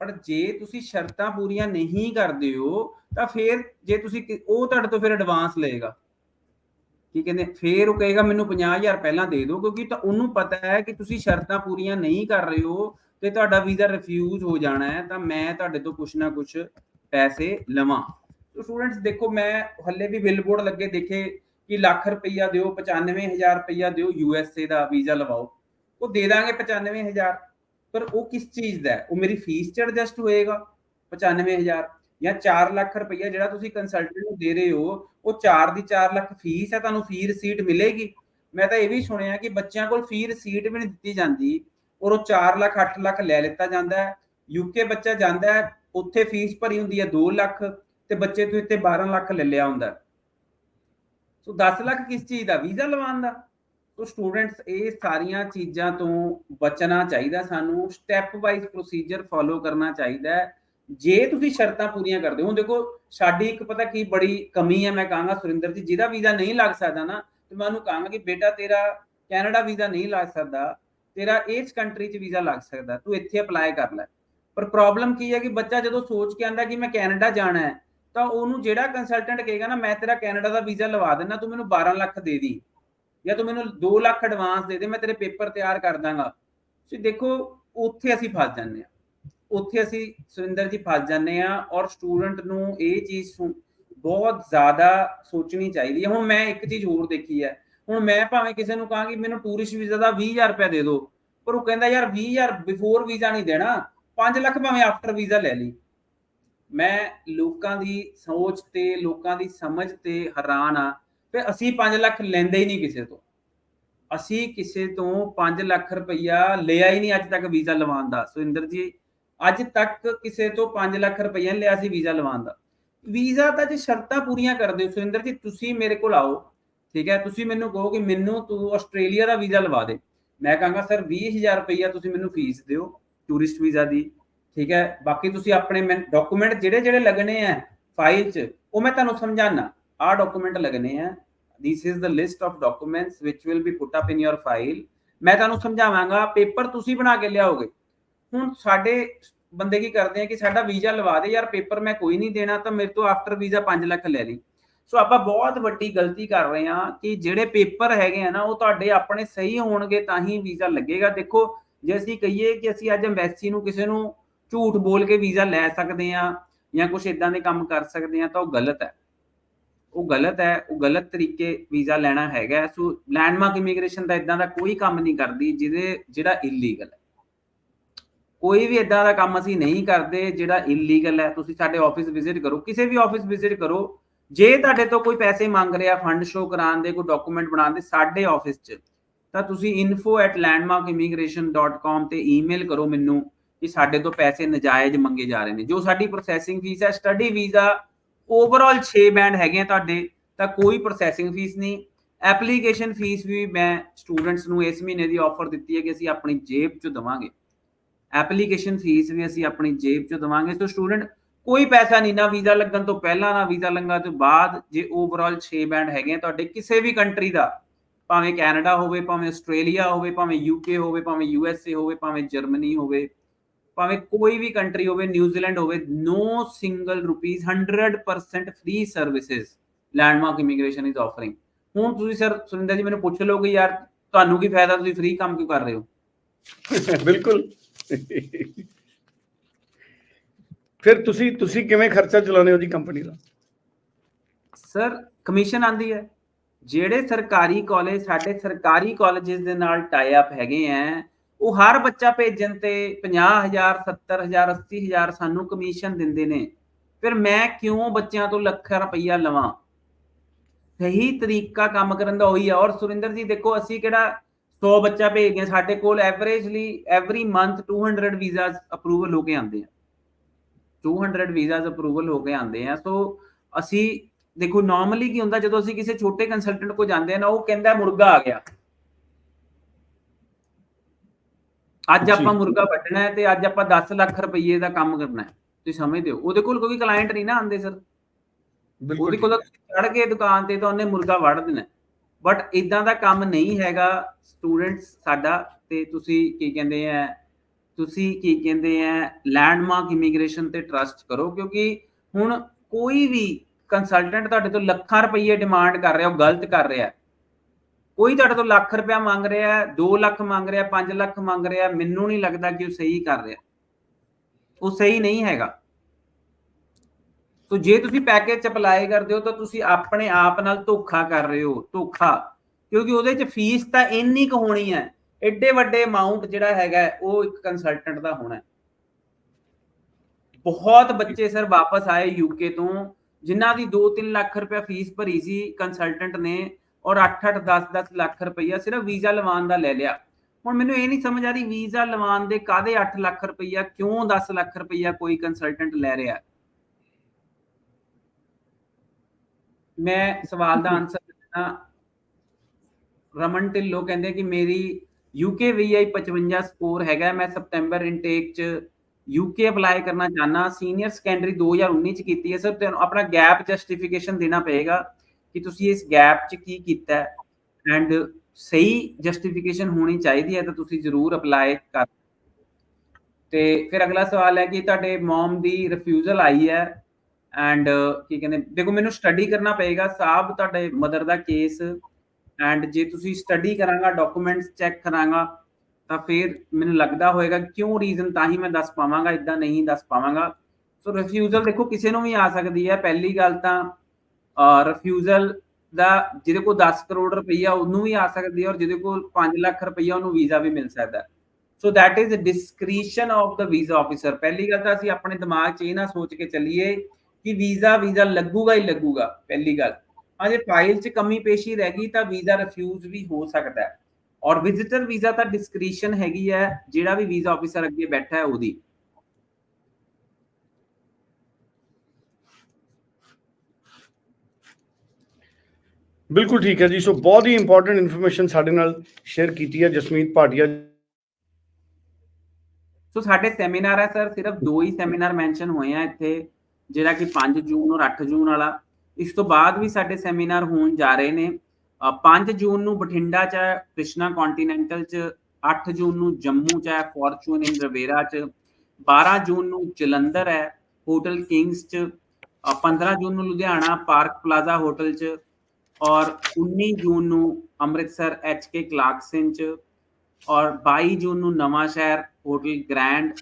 ਪਰ ਜੇ ਤੁਸੀਂ ਸ਼ਰਤਾਂ ਪੂਰੀਆਂ ਨਹੀਂ ਕਰਦੇ ਹੋ, ਤਾਂ ਫਿਰ ਜੇ ਤੁਸੀਂ ਉਹ ਤੁਹਾਡੇ ਤੋਂ ਫਿਰ ਐਡਵਾਂਸ ਲਏਗਾ। ਕੀ ਕਹਿੰਦੇ, ਫਿਰ ਉਹ ਕਹੇਗਾ, ਮੈਨੂੰ 50000 ਪਹਿਲਾਂ ਦੇ ਦਿਓ। ਕਿਉਂਕਿ ਤਾਂ ਉਹਨੂੰ ਪਤਾ ਹੈ ਕਿ ਤੁਸੀਂ ਸ਼ਰਤਾਂ ਪੂਰੀਆਂ ਨਹੀਂ ਕਰ ਰਹੇ ਹੋ ਤੇ ਤੁਹਾਡਾ ਵੀਜ਼ਾ ਰਿਫਿਊਜ਼ ਹੋ ਜਾਣਾ ਹੈ, ਤਾਂ ਮੈਂ ਤੁਹਾਡੇ ਤੋਂ ਕੁਛ ਨਾ ਕੁਛ ਪੈਸੇ ਲਵਾਂ। ਸੋ ਸਟੂਡੈਂਟਸ, ਦੇਖੋ ਮੈਂ ਹੱਲੇ ਵੀ ਬਿਲਬੋਰਡ ਲੱਗੇ ਦੇਖੇ ਕਿ ਲੱਖ ਰੁਪਈਆ ਦਿਓ 95000 ਰੁਪਈਆ ਦਿਓ ਯੂ ਐਸ ਏ ਦਾ ਵੀਜ਼ਾ ਲਵਾਓ। ਉਹ ਦੇ ਦਾਂਗੇ 95000 ਪਰ ਉਹ ਕਿਸ ਚੀਜ਼ ਦਾ ਉਹ ਮੇਰੀ ਫੀਸ ਚ ਐਡਜਸਟ ਹੋਏਗਾ 95000 ਜਾਂ 4 ਲੱਖ ਰੁਪਈਆ ਜਿਹੜਾ ਤੁਸੀਂ ਕੰਸਲਟੈਂਟ ਨੂੰ ਦੇ ਰਹੇ ਹੋ, ਉਹ 4 ਦੀ 4 ਲੱਖ ਫੀਸ ਹੈ, ਤੁਹਾਨੂੰ ਫੀ ਰਸੀਟ ਮਿਲੇਗੀ। ਮੈਂ ਤਾਂ ਇਹ ਵੀ ਸੁਣਿਆ ਕਿ ਬੱਚਿਆਂ ਕੋਲ ਫੀ ਰਸੀਟ ਵੀ ਨਹੀਂ ਦਿੱਤੀ ਜਾਂਦੀ ਔਰ ਉਹ 4 ਲੱਖ 8 ਲੱਖ ਲੈ ਲਿੱਤਾ ਜਾਂਦਾ ਹੈ। ਯੂਕੇ ਬੱਚਾ ਜਾਂਦਾ ਹੈ, ਉੱਥੇ ਫੀਸ ਭਰੀ ਹੁੰਦੀ ਹੈ 2 ਲੱਖ ਤੇ ਬੱਚੇ ਤੋਂ ਇੱਥੇ 12 ਲੱਖ ਲੈ ਲਿਆ ਹੁੰਦਾ ਸੋ 10 ਲੱਖ ਕਿਸ ਚੀਜ਼ ਦਾ? ਵੀਜ਼ਾ ਲਵਾਉਣ ਦਾ। ਸੋ ਸਟੂਡੈਂਟਸ, ਇਹ ਸਾਰੀਆਂ ਚੀਜ਼ਾਂ ਤੋਂ ਬਚਣਾ ਚਾਹੀਦਾ ਸਾਨੂੰ। ਸਟੈਪ ਵਾਈਜ਼ ਪ੍ਰੋਸੀਜਰ ਫੋਲੋ ਕਰਨਾ ਚਾਹੀਦਾ ਹੈ। ਜੇ ਤੁਸੀਂ ਸ਼ਰਤਾਂ ਪੂਰੀਆਂ ਕਰਦੇ ਹੋ ਦੇਖੋ, ਸਾਡੀ ਇੱਕ ਪਤਾ ਕੀ ਬੜੀ ਕਮੀ ਹੈ, ਮੈਂ ਕਹਾਂਗਾ ਸੁਰਿੰਦਰ ਜੀ, ਜਿਹਦਾ ਵੀਜ਼ਾ ਨਹੀਂ ਲੱਗ ਸਕਦਾ ਨਾ, ਤੇ ਮੈਂ ਉਹਨੂੰ ਕਹਾਂਗਾ ਕਿ ਬੇਟਾ ਤੇਰਾ ਕੈਨੇਡਾ ਵੀਜ਼ਾ ਨਹੀਂ ਲੱਗ ਸਕਦਾ, ਤੇਰਾ ਇਸ ਕੰਟਰੀ 'ਚ ਵੀਜ਼ਾ ਲੱਗ ਸਕਦਾ, ਤੂੰ ਇੱਥੇ ਅਪਲਾਈ ਕਰ ਲੈ। ਪਰ ਪ੍ਰੋਬਲਮ ਕੀ ਹੈ ਕਿ ਬੱਚਾ ਜਦੋਂ ਸੋਚ ਕੇ ਆਂਦਾ ਕਿ ਮੈਂ ਕੈਨੇਡਾ ਜਾਣਾ ਹੈ ਤਾਂ ਉਹਨੂੰ ਜਿਹੜਾ ਕੰਸਲਟੈਂਟ ਕਹੇਗਾ ਨਾ, ਮੈਂ ਤੇਰਾ ਕੈਨੇਡਾ ਦਾ ਵੀਜ਼ਾ ਲਵਾ ਦੇਣਾ ਤੂੰ ਮੈਨੂੰ 12 ਲੱਖ ਦੇ ਦੀ ਜਾਂ ਤੂੰ ਮੈਨੂੰ 2 ਲੱਖ ਐਡਵਾਂਸ ਦੇ ਦੇ, ਮੈਂ ਤੇਰੇ ਪੇਪਰ ਤਿਆਰ ਕਰ ਦਾਂਗਾ। ਤੁਸੀਂ ਦੇਖੋ, ਉੱਥੇ ਅਸੀਂ ਫਸ ਜਾਂਦੇ ਆ ਉੱਥੇ ਅਸੀਂ ਸੁਰਿੰਦਰ ਜੀ ਫਸ ਜਾਂਦੇ ਆ ਔਰ ਸਟੂਡੈਂਟ ਨੂੰ ਇਹ ਚੀਜ਼ ਬਹੁਤ ਜ਼ਿਆਦਾ ਸੋਚਣੀ ਚਾਹੀਦੀ ਹੈ। ਹੁਣ ਮੈਂ ਇੱਕ ਚੀਜ਼ ਹੋਰ ਦੇਖੀ ਹੈ। ਹੁਣ ਮੈਂ ਭਾਵੇਂ ਕਿਸੇ ਨੂੰ ਕਹਾਂਗੀ ਮੈਨੂੰ ਟੂਰਿਸਟ ਵੀਜ਼ਾ ਦਾ 20000 ਰੁਪਏ ਦੇ ਦਿਓ, ਪਰ ਉਹ ਕਹਿੰਦਾ, ਯਾਰ 20000 ਬਿਫੋਰ ਵੀਜ਼ਾ ਨਹੀਂ ਦੇਣਾ 5 ਲੱਖ ਭਾਵੇਂ ਆਫਟਰ ਵੀਜ਼ਾ ਲੈ ਲਈ। ਮੈਂ ਲੋਕਾਂ ਦੀ ਸੋਚ ਤੇ ਲੋਕਾਂ ਦੀ ਸਮਝ ਤੇ ਹੈਰਾਨ ਆ ਫਿਰ ਅਸੀਂ 5 ਲੱਖ ਲੈਂਦੇ ਹੀ ਨਹੀਂ ਕਿਸੇ ਤੋਂ। ਅਸੀਂ ਕਿਸੇ ਤੋਂ 5 ਲੱਖ ਰੁਪਈਆ ਲਿਆ ਹੀ ਨਹੀਂ ਅੱਜ ਤੱਕ ਵੀਜ਼ਾ ਲਵਾਉਣ ਦਾ। ਸੁਰਿੰਦਰ ਜੀ, ਅੱਜ ਤੱਕ ਕਿਸੇ ਤੋਂ 5 ਲੱਖ ਰੁਪਈਆ ਲਿਆ ਸੀ ਵੀਜ਼ਾ ਲਵਾਉਣ ਦਾ। ਵੀਜ਼ਾ ਤਾਂ ਜੇ ਸ਼ਰਤਾਂ ਪੂਰੀਆਂ ਕਰਦੇ ਹੋ ਸੁਰਿੰਦਰ ਜੀ, ਤੁਸੀਂ ਮੇਰੇ ਕੋਲ ਆਓ, ਠੀਕ ਹੈ? ਤੁਸੀਂ ਮੈਨੂੰ ਕਹੋ ਕਿ ਮੈਨੂੰ ਤੂੰ ਆਸਟ੍ਰੇਲੀਆ ਦਾ ਵੀਜ਼ਾ ਲਵਾ ਦੇ। ਮੈਂ ਕਹਾਂਗਾ, ਸਰ 20000 ਰੁਪਈਆ ਤੁਸੀਂ ਮੈਨੂੰ ਫੀਸ ਦਿਓ, ਟੂਰਿਸਟ ਵੀਜ਼ਾ ਦੀ। ਠੀਕ ਹੈ? ਬਾਕੀ ਤੁਸੀਂ ਆਪਣੇ ਡਾਕੂਮੈਂਟ ਜਿਹੜੇ ਜਿਹੜੇ ਲੱਗਣੇ ਆ ਫਾਈਲ 'ਚ, ਉਹ ਮੈਂ ਤੁਹਾਨੂੰ ਸਮਝਾਣਾ ਆਹ ਡਾਕੂਮੈਂਟ ਲੱਗਣੇ ਆ। This is the list of documents which will be put up in your file. ਮੈਂ ਤੁਹਾਨੂੰ ਸਮਝਾਵਾਂਗਾ, ਪੇਪਰ ਤੁਸੀਂ ਬਣਾ ਕੇ ਲਿਆਓਗੇ। ਹੁਣ ਸਾਡੇ ਬੰਦੇ ਕੀ ਕਰਦੇ ਆ ਕਿ ਸਾਡਾ ਵੀਜ਼ਾ ਲਵਾ ਦੇ, ਯਾਰ ਪੇਪਰ ਮੈਂ ਕੋਈ ਨਹੀਂ ਦੇਣਾ, ਤਾਂ ਮੇਰੇ ਤੋਂ ਆਫਟਰ ਵੀਜ਼ਾ 5 ਲੱਖ ਲੈ ਲਈ। ਸੋ ਆਪਾਂ ਬਹੁਤ ਵੱਡੀ ਗਲਤੀ ਕਰ ਰਹੇ ਹਾਂ ਕਿ ਜਿਹੜੇ ਪੇਪਰ ਹੈਗੇ ਆ ਨਾ, ਉਹ ਤੁਹਾਡੇ ਆਪਣੇ ਸਹੀ ਹੋਣਗੇ ਤਾਂ ਹੀ ਵੀਜ਼ਾ ਲੱਗੇਗਾ। ਦੇਖੋ, ਜੇ ਅਸੀਂ ਕਹੀਏ ਕਿ ਅਸੀਂ ਅੱਜ ਐਮਬੈਸੀ ਨੂੰ ਕਿਸੇ ਨੂੰ ਝੂਠ ਬੋਲ ਕੇ ਵੀਜ਼ਾ ਲੈ ਸਕਦੇ ਆ ਜਾਂ ਕੁਝ ਇਦਾਂ ਦੇ ਕੰਮ ਕਰ ਸਕਦੇ ਆ ਤਾਂ ਉਹ ਗਲਤ ਹੈ। ਉਹ ਗਲਤ ਹੈ, ਉਹ ਗਲਤ ਤਰੀਕੇ ਵੀਜ਼ਾ ਲੈਣਾ ਹੈਗਾ ਸੋ ਲੈਂਡਮਾਰਕ ਇਮੀਗ੍ਰੇਸ਼ਨ ਦਾ ਇਦਾਂ ਦਾ ਕੋਈ ਕੰਮ ਨਹੀਂ ਕਰਦੀ ਜਿਹਦੇ, ਜਿਹੜਾ ਇਲੀਗਲ ਹੈ। ਕੋਈ ਵੀ ਇਦਾਂ ਦਾ ਕੰਮ ਅਸੀਂ ਨਹੀਂ ਕਰਦੇ ਜਿਹੜਾ ਇਲੀਗਲ ਹੈ। ਤੁਸੀਂ ਸਾਡੇ ਆਫਿਸ ਵਿਜ਼ਿਟ ਕਰੋ, ਕਿਸੇ ਵੀ ਆਫਿਸ ਵਿਜ਼ਿਟ ਕਰੋ। ਜੇ ਤੁਹਾਡੇ ਤੋਂ ਕੋਈ ਪੈਸੇ ਮੰਗ ਰਿਹਾ ਫੰਡ ਸ਼ੋ ਕਰਾਉਣ ਦੇ, ਕੋਈ ਡਾਕੂਮੈਂਟ ਬਣਾਉਣ ਦੇ ਸਾਡੇ ਆਫਿਸ 'ਚ, ਤਾਂ ਤੁਸੀਂ info@landmarkimmigration.com ਤੇ ਈਮੇਲ ਕਰੋ ਮੈਨੂੰ। ਕਿ ਸਾਡੇ ਤੋਂ ਪੈਸੇ ਨਜਾਇਜ਼ ਮੰਗੇ ਜਾ ਰਹੇ ਨੇ। ਜੋ ਸਾਡੀ ਪ੍ਰੋਸੈਸਿੰਗ ਫੀਸ ਹੈ ਸਟੱਡੀ ਵੀਜ਼ਾ ਓਵਰਆਲ 6 ਬੈਂਡ ਹੈਗੇ ਆ ਤੁਹਾਡੇ, ਤਾਂ ਕੋਈ ਪ੍ਰੋਸੈਸਿੰਗ ਫੀਸ ਨਹੀਂ। ਐਪਲੀਕੇਸ਼ਨ ਫੀਸ ਵੀ ਮੈਂ ਸਟੂਡੈਂਟਸ ਨੂੰ ਇਸ ਮਹੀਨੇ ਦੀ ਆਫਰ ਦਿੱਤੀ ਹੈ ਕਿ ਅਸੀਂ ਆਪਣੀ ਜੇਬ 'ਚੋਂ ਦਵਾਂਗੇ। ਐਪਲੀਕੇਸ਼ਨ ਫੀਸ ਵੀ ਅਸੀਂ ਆਪਣੀ ਜੇਬ 'ਚੋਂ ਦਵਾਂਗੇ। ਸੋ ਸਟੂਡੈਂਟ ਕੋਈ ਪੈਸਾ ਨਹੀਂ, ਨਾ ਵੀਜ਼ਾ ਲੱਗਣ ਤੋਂ ਪਹਿਲਾਂ, ਨਾ ਵੀਜ਼ਾ ਲੰਗਾ ਤੋਂ ਬਾਅਦ ਜੇ ਓਵਰਆਲ 6 ਬੈਂਡ ਹੈਗੇ ਆ ਤੁਹਾਡੇ ਕਿਸੇ ਵੀ ਕੰਟਰੀ ਦਾ, ਭਾਵੇਂ ਕੈਨੇਡਾ ਹੋਵੇ, ਭਾਵੇਂ ਆਸਟ੍ਰੇਲੀਆ ਹੋਵੇ, ਭਾਵੇਂ ਯੂਕੇ ਹੋਵੇ, ਭਾਵੇਂ ਯੂਐਸਏ ਹੋਵੇ, ਭਾਵੇਂ ਜਰਮਨੀ ਹੋਵੇ ਭਾਵੇਂ ਕੋਈ ਵੀ ਕੰਟਰੀ ਹੋਵੇ ਨਿਊਜ਼ੀਲੈਂਡ ਹੋਵੇ no single rupees 100% free services Landmark immigration is offering ਹੁਣ ਤੁਸੀਂ ਸਰ ਸੁਰਿੰਦਰ ਜੀ ਮੈਨੂੰ ਪੁੱਛ ਲੋਗੇ ਯਾਰ ਤੁਹਾਨੂੰ ਕੀ ਫਾਇਦਾ ਤੁਸੀਂ ਫ੍ਰੀ ਕੰਮ ਕਿਉਂ ਕਰ ਰਹੇ ਹੋ? ਬਿਲਕੁਲ। ਫਿਰ ਤੁਸੀਂ ਤੁਸੀਂ ਕਿਵੇਂ ਖਰਚਾ ਚਲਾਉਂਦੇ ਹੋ ਜੀ ਕੰਪਨੀ ਦਾ? ਸਰ ਕਮਿਸ਼ਨ ਆਂਦੀ ਹੈ। ਜਿਹੜੇ ਸਰਕਾਰੀ ਕਾਲਜ ਸਾਡੇ ਸਰਕਾਰੀ ਕਾਲਜਸ ਦੇ ਨਾਲ ਟਾਈ ਅਪ ਹੈਗੇ ਆ ਉਹ ਹਰ ਬੱਚਾ ਭੇਜਣ ਤੇ 50000 70000 80000 ਸਾਨੂੰ ਕਮਿਸ਼ਨ ਦਿੰਦੇ ਨੇ। ਫਿਰ ਮੈਂ ਕਿਉਂ ਬੱਚਿਆਂ ਤੋਂ ਲੱਖ ਰੁਪਈਆ ਲਵਾਂ? ਸਹੀ ਤਰੀਕਾ ਕੰਮ ਕਰਨ ਦਾ ਉਹੀ ਹੈ ਔਰ ਸੁਰਿੰਦਰ ਜੀ, ਦੇਖੋ, ਅਸੀਂ ਕਿਹੜਾ 100 ਬੱਚਾ ਭੇਜਦੇ ਹਾਂ ਸਾਡੇ ਕੋਲ averagely every month 200 visas approval ਹੋ ਕੇ ਆਉਂਦੇ ਆ। 200 ਵੀਜ਼ਾਸ ਅਪਰੂਵਲ ਹੋ ਕੇ ਆਉਂਦੇ ਆ। ਸੋ ਅਸੀਂ, ਦੇਖੋ ਨਾਰਮਲੀ ਕੀ ਹੁੰਦਾ, ਜਦੋਂ ਅਸੀਂ ਕਿਸੇ ਛੋਟੇ ਕੰਸਲਟੈਂਟ ਕੋ ਜਾਂਦੇ ਆ ਨਾ, ਉਹ ਕਹਿੰਦਾ ਮੁਰਗਾ ਆ ਗਿਆ। ਅੱਜ। ਆਪਾਂ ਮੁਰਗਾ ਵੱਢਣਾ ਹੈ ਤੇ ਅੱਜ ਆਪਾਂ 10 ਲੱਖ ਰੁਪਏ ਦਾ ਕੰਮ ਕਰਨਾ ਹੈ। ਤੁਸੀਂ ਸਮਝਦੇ ਹੋ ਉਹਦੇ ਕੋਲ ਕੋਈ ਕਲਾਇੰਟ ਨਹੀਂ ਨਾ ਆਉਂਦੇ ਸਰ ਉਹਦੇ ਕੋਲ ਚੜ ਕੇ ਦੁਕਾਨ ਤੇ ਤਾਂ ਉਹਨੇ ਮੁਰਗਾ ਵੜ ਦੇਣਾ ਬਟ ਇਦਾਂ ਦਾ ਕੰਮ ਨਹੀਂ ਹੈਗਾ ਸਟੂਡੈਂਟਸ ਸਾਡਾ ਤੇ ਤੁਸੀਂ ਕੀ ਕਹਿੰਦੇ ਆ ਤੁਸੀਂ ਕੀ ਕਹਿੰਦੇ ਆ ਲੈਂਡਮਾਰਕ ਇਮੀਗ੍ਰੇਸ਼ਨ ਤੇ ਟਰਸਟ ਕਰੋ ਕਿਉਂਕਿ ਹੁਣ ਕੋਈ ਵੀ ਕੰਸਲਟੈਂਟ ਤੁਹਾਡੇ ਤੋਂ ਲੱਖਾਂ ਰੁਪਏ ਡਿਮਾਂਡ ਕਰ ਰਿਹਾ ਉਹ ਗਲਤ ਕਰ ਰਿਹਾ। ਕੋਈ ਤੁਹਾਡੇ ਤੋਂ ਲੱਖ ਰੁਪਇਆ ਮੰਗ ਰਿਹਾ 2 ਲੱਖ ਮੰਗ ਰਿਹਾ 5 ਲੱਖ ਮੰਗ ਰਿਹਾ, ਮੈਨੂੰ ਨਹੀਂ ਲੱਗਦਾ ਕਿ ਉਹ ਸਹੀ ਕਰ ਰਿਹਾ। ਉਹ ਸਹੀ ਨਹੀਂ ਹੈਗਾ। ਸੋ ਜੇ ਤੁਸੀਂ ਪੈਕੇਜ ਚ ਅਪਲਾਈ ਕਰਦੇ ਹੋ, ਤਾਂ ਤੁਸੀਂ ਆਪਣੇ ਆਪ ਨਾਲ ਧੋਖਾ ਕਰ ਰਹੇ ਹੋ, ਧੋਖਾ। ਕਿਉਂਕਿ ਉਹਦੇ ਚ ਫੀਸ ਤਾਂ ਇੰਨੀ ਕੁ ਹੋਣੀ ਹੈ। ਐਡੇ ਵੱਡੇ ਅਮਾਉਂਟ ਜਿਹੜਾ ਹੈਗਾ, ਉਹ ਇੱਕ ਕੰਸਲਟੈਂਟ ਦਾ ਹੋਣਾ ਬਹੁਤ ਬੱਚੇ ਸਰ ਵਾਪਸ ਆਏ ਯੂਕੇ ਤੋਂ, ਜਿਨ੍ਹਾਂ ਦੀ 2-3 ਲੱਖ ਰੁਪਏ ਫੀਸ ਭਰੀ ਸੀ ਕੰਸਲਟੈਂਟ ਨੇ। ਔਰ 8-8 10-10 ਲੱਖ ਰੁਪਈਆ ਸਿਰਫ ਵੀਜ਼ਾ ਲਵਾਉਣ ਦਾ ਲੈ ਲਿਆ। ਹੁਣ ਮੈਨੂੰ ਇਹ ਨਹੀਂ ਸਮਝ ਆ ਰਹੀ ਵੀਜ਼ਾ ਲਵਾਉਣ ਦੇ ਕਾਦੇ 8 ਲੱਖ ਰੁਪਈਆ, ਕਿਉਂ 10 ਲੱਖ ਰੁਪਈਆ ਕੋਈ ਕੰਸਲਟੈਂਟ ਲੈ ਰਿਹਾ ਮੈਂ ਸਵਾਲ ਦਾ ਆਨਸਰ ਦੇਣਾ ਰਮਨ ਢਿੱਲੋਂ ਕਹਿੰਦੇ ਕਿ ਮੇਰੀ ਯੂਕੇ ਵੀਆਈ 55 ਸਕੋਰ ਹੈਗਾ, ਮੈਂ ਸਪਟੈਂਬਰ ਇਨਟੇਕ ਚ ਯੂਕੇ ਅਪਲਾਈ ਕਰਨਾ ਚਾਹਨਾ ਸੀਨੀਅਰ ਸੈਕੰਡਰੀ 2019 ਚ ਕੀਤੀ ਹੈ, ਸਰ ਤੁਹਾਨੂੰ ਆਪਣਾ ਗੈਪ ਜਸਟੀਫਿਕੇਸ਼ਨ ਦੇਣਾ ਪਏਗਾ। ਕਿ ਤੁਸੀਂ ਇਸ ਗੈਪ ਚ ਕੀ ਕੀਤਾ ਐਂਡ ਸਹੀ ਜਸਟੀਫਿਕੇਸ਼ਨ ਹੋਣੀ ਚਾਹੀਦੀ ਹੈ ਤਾਂ ਤੁਸੀਂ ਜ਼ਰੂਰ ਅਪਲਾਈ ਕਰ ਤੇ ਫਿਰ ਅਗਲਾ ਸਵਾਲ ਹੈ ਕਿ ਤੁਹਾਡੇ ਮਮ ਦੀ ਰਿਫਿਊਜ਼ਲ ਆਈ ਹੈ ਐਂਡ ਕੀ ਕਹਿੰਦੇ, ਦੇਖੋ ਮੈਨੂੰ ਸਟੱਡੀ ਕਰਨਾ ਪਏਗਾ ਸਾਹਿਬ ਤੁਹਾਡੇ ਮਦਰ ਦਾ ਕੇਸ ਐਂਡ ਜੇ ਤੁਸੀਂ ਸਟੱਡੀ ਕਰਾਂਗਾ ਡਾਕੂਮੈਂਟਸ ਚੈੱਕ ਕਰਾਂਗਾ, ਤਾਂ ਫਿਰ ਮੈਨੂੰ ਲੱਗਦਾ ਹੋਏਗਾ ਕਿਉਂ ਰੀਜ਼ਨ ਤਾਂ ਹੀ ਮੈਂ ਦੱਸ ਪਾਵਾਂਗਾ ਇਦਾਂ ਨਹੀਂ ਦੱਸ ਪਾਵਾਂਗਾ। ਸੋ ਰਿਫਿਊਜ਼ਲ ਦੇਖੋ ਕਿਸੇ ਨੂੰ ਵੀ ਆ ਸਕਦੀ ਹੈ, ਪਹਿਲੀ ਗੱਲ ਤਾਂ ਰਿਫਿਊਜ਼ਲ ਦਾ ਜਿਹਦੇ ਕੋਲ 10 ਕਰੋੜ ਰੁਪਈਆ ਉਹਨੂੰ ਵੀ ਆ ਸਕਦੀ ਹੈ ਔਰ ਜਿਹਦੇ ਕੋਲ 5 ਲੱਖ ਰੁਪਈਆ ਉਹਨੂੰ ਵੀਜ਼ਾ ਵੀ ਮਿਲ ਸਕਦਾ so that is discretion of the visa officer ਪਹਿਲੀ ਗੱਲ ਤਾਂ ਅਸੀਂ ਆਪਣੇ ਦਿਮਾਗ 'ਚ ਇਹ ਨਾ ਸੋਚ ਕੇ ਚੱਲੀਏ ਕਿ ਵੀਜ਼ਾ ਵੀਜ਼ਾ ਲੱਗੂਗਾ ਹੀ ਲੱਗੂਗਾ, ਪਹਿਲੀ ਗੱਲ। ਹਾਂ, ਜੇ ਫਾਈਲ 'ਚ ਕਮੀ ਪੇਸ਼ੀ ਰਹਿ ਗਈ ਤਾਂ ਵੀਜ਼ਾ ਰਿਫਿਊਜ਼ ਵੀ ਹੋ ਸਕਦਾ ਹੈ। ਔਰ ਵਿਜ਼ਿਟਰ ਵੀਜ਼ਾ ਤਾਂ ਡਿਸਕ੍ਰੀਸ਼ਨ ਹੈਗੀ ਹੈ, ਜਿਹੜਾ ਵੀ ਵੀਜ਼ਾ ਆਫੀਸਰ ਅੱਗੇ ਬੈਠਾ ਹੈ ਉਹਦੀ। ਬਿਲਕੁਲ ਠੀਕ ਹੈ ਜੀ। ਸੋ ਬਹੁਤ ਹੀ ਇੰਪੋਰਟੈਂਟ ਇਨਫੋਰਮੇਸ਼ਨ ਸਾਡੇ ਨਾਲ ਸ਼ੇਅਰ ਕੀਤੀ ਹੈ ਜਸਮੀਤ ਭਾਟੀਆ ਸੋ ਸਾਡੇ ਸੈਮੀਨਾਰ ਹੈ ਸਰ ਸਿਰਫ ਦੋ ਹੀ ਸੈਮੀਨਾਰ ਮੈਂਸ਼ਨ ਹੋਏ ਆ ਇੱਥੇ ਜਿਹੜਾ ਕਿ 5 ਜੂਨ ਔਰ 8 ਜੂਨ ਵਾਲਾ। ਇਸ ਤੋਂ ਬਾਅਦ ਵੀ ਸਾਡੇ ਸੈਮੀਨਾਰ ਹੋਣ ਜਾ ਰਹੇ ਨੇ। ਅ, 5 ਜੂਨ ਨੂੰ ਬਠਿੰਡਾ ਚ ਹੈ, ਕ੍ਰਿਸ਼ਨਾ ਕੰਟੀਨੈਂਟਲ ਚ 8 ਜੂਨ ਨੂੰ ਜੰਮੂ ਚ ਹੈ ਫੋਰਚੂਨ ਇਨ ਰਵੇਰਾ ਚ 12 ਜੂਨ ਨੂੰ ਜਲੰਧਰ ਹੈ ਹੋਟਲ ਕਿੰਗਸ ਚ ਅ, 15 ਜੂਨ ਨੂੰ ਲੁਧਿਆਣਾ ਪਾਰਕ ਪਲਾਜ਼ਾ ਹੋਟਲ ਚ ਔਰ 19 ਜੂਨ ਨੂੰ ਅੰਮ੍ਰਿਤਸਰ ਐਚ ਕੇ ਕਲਾਰਕਸਨ ਚ ਔਰ 22 ਜੂਨ ਨੂੰ Nawanshahr hotel grand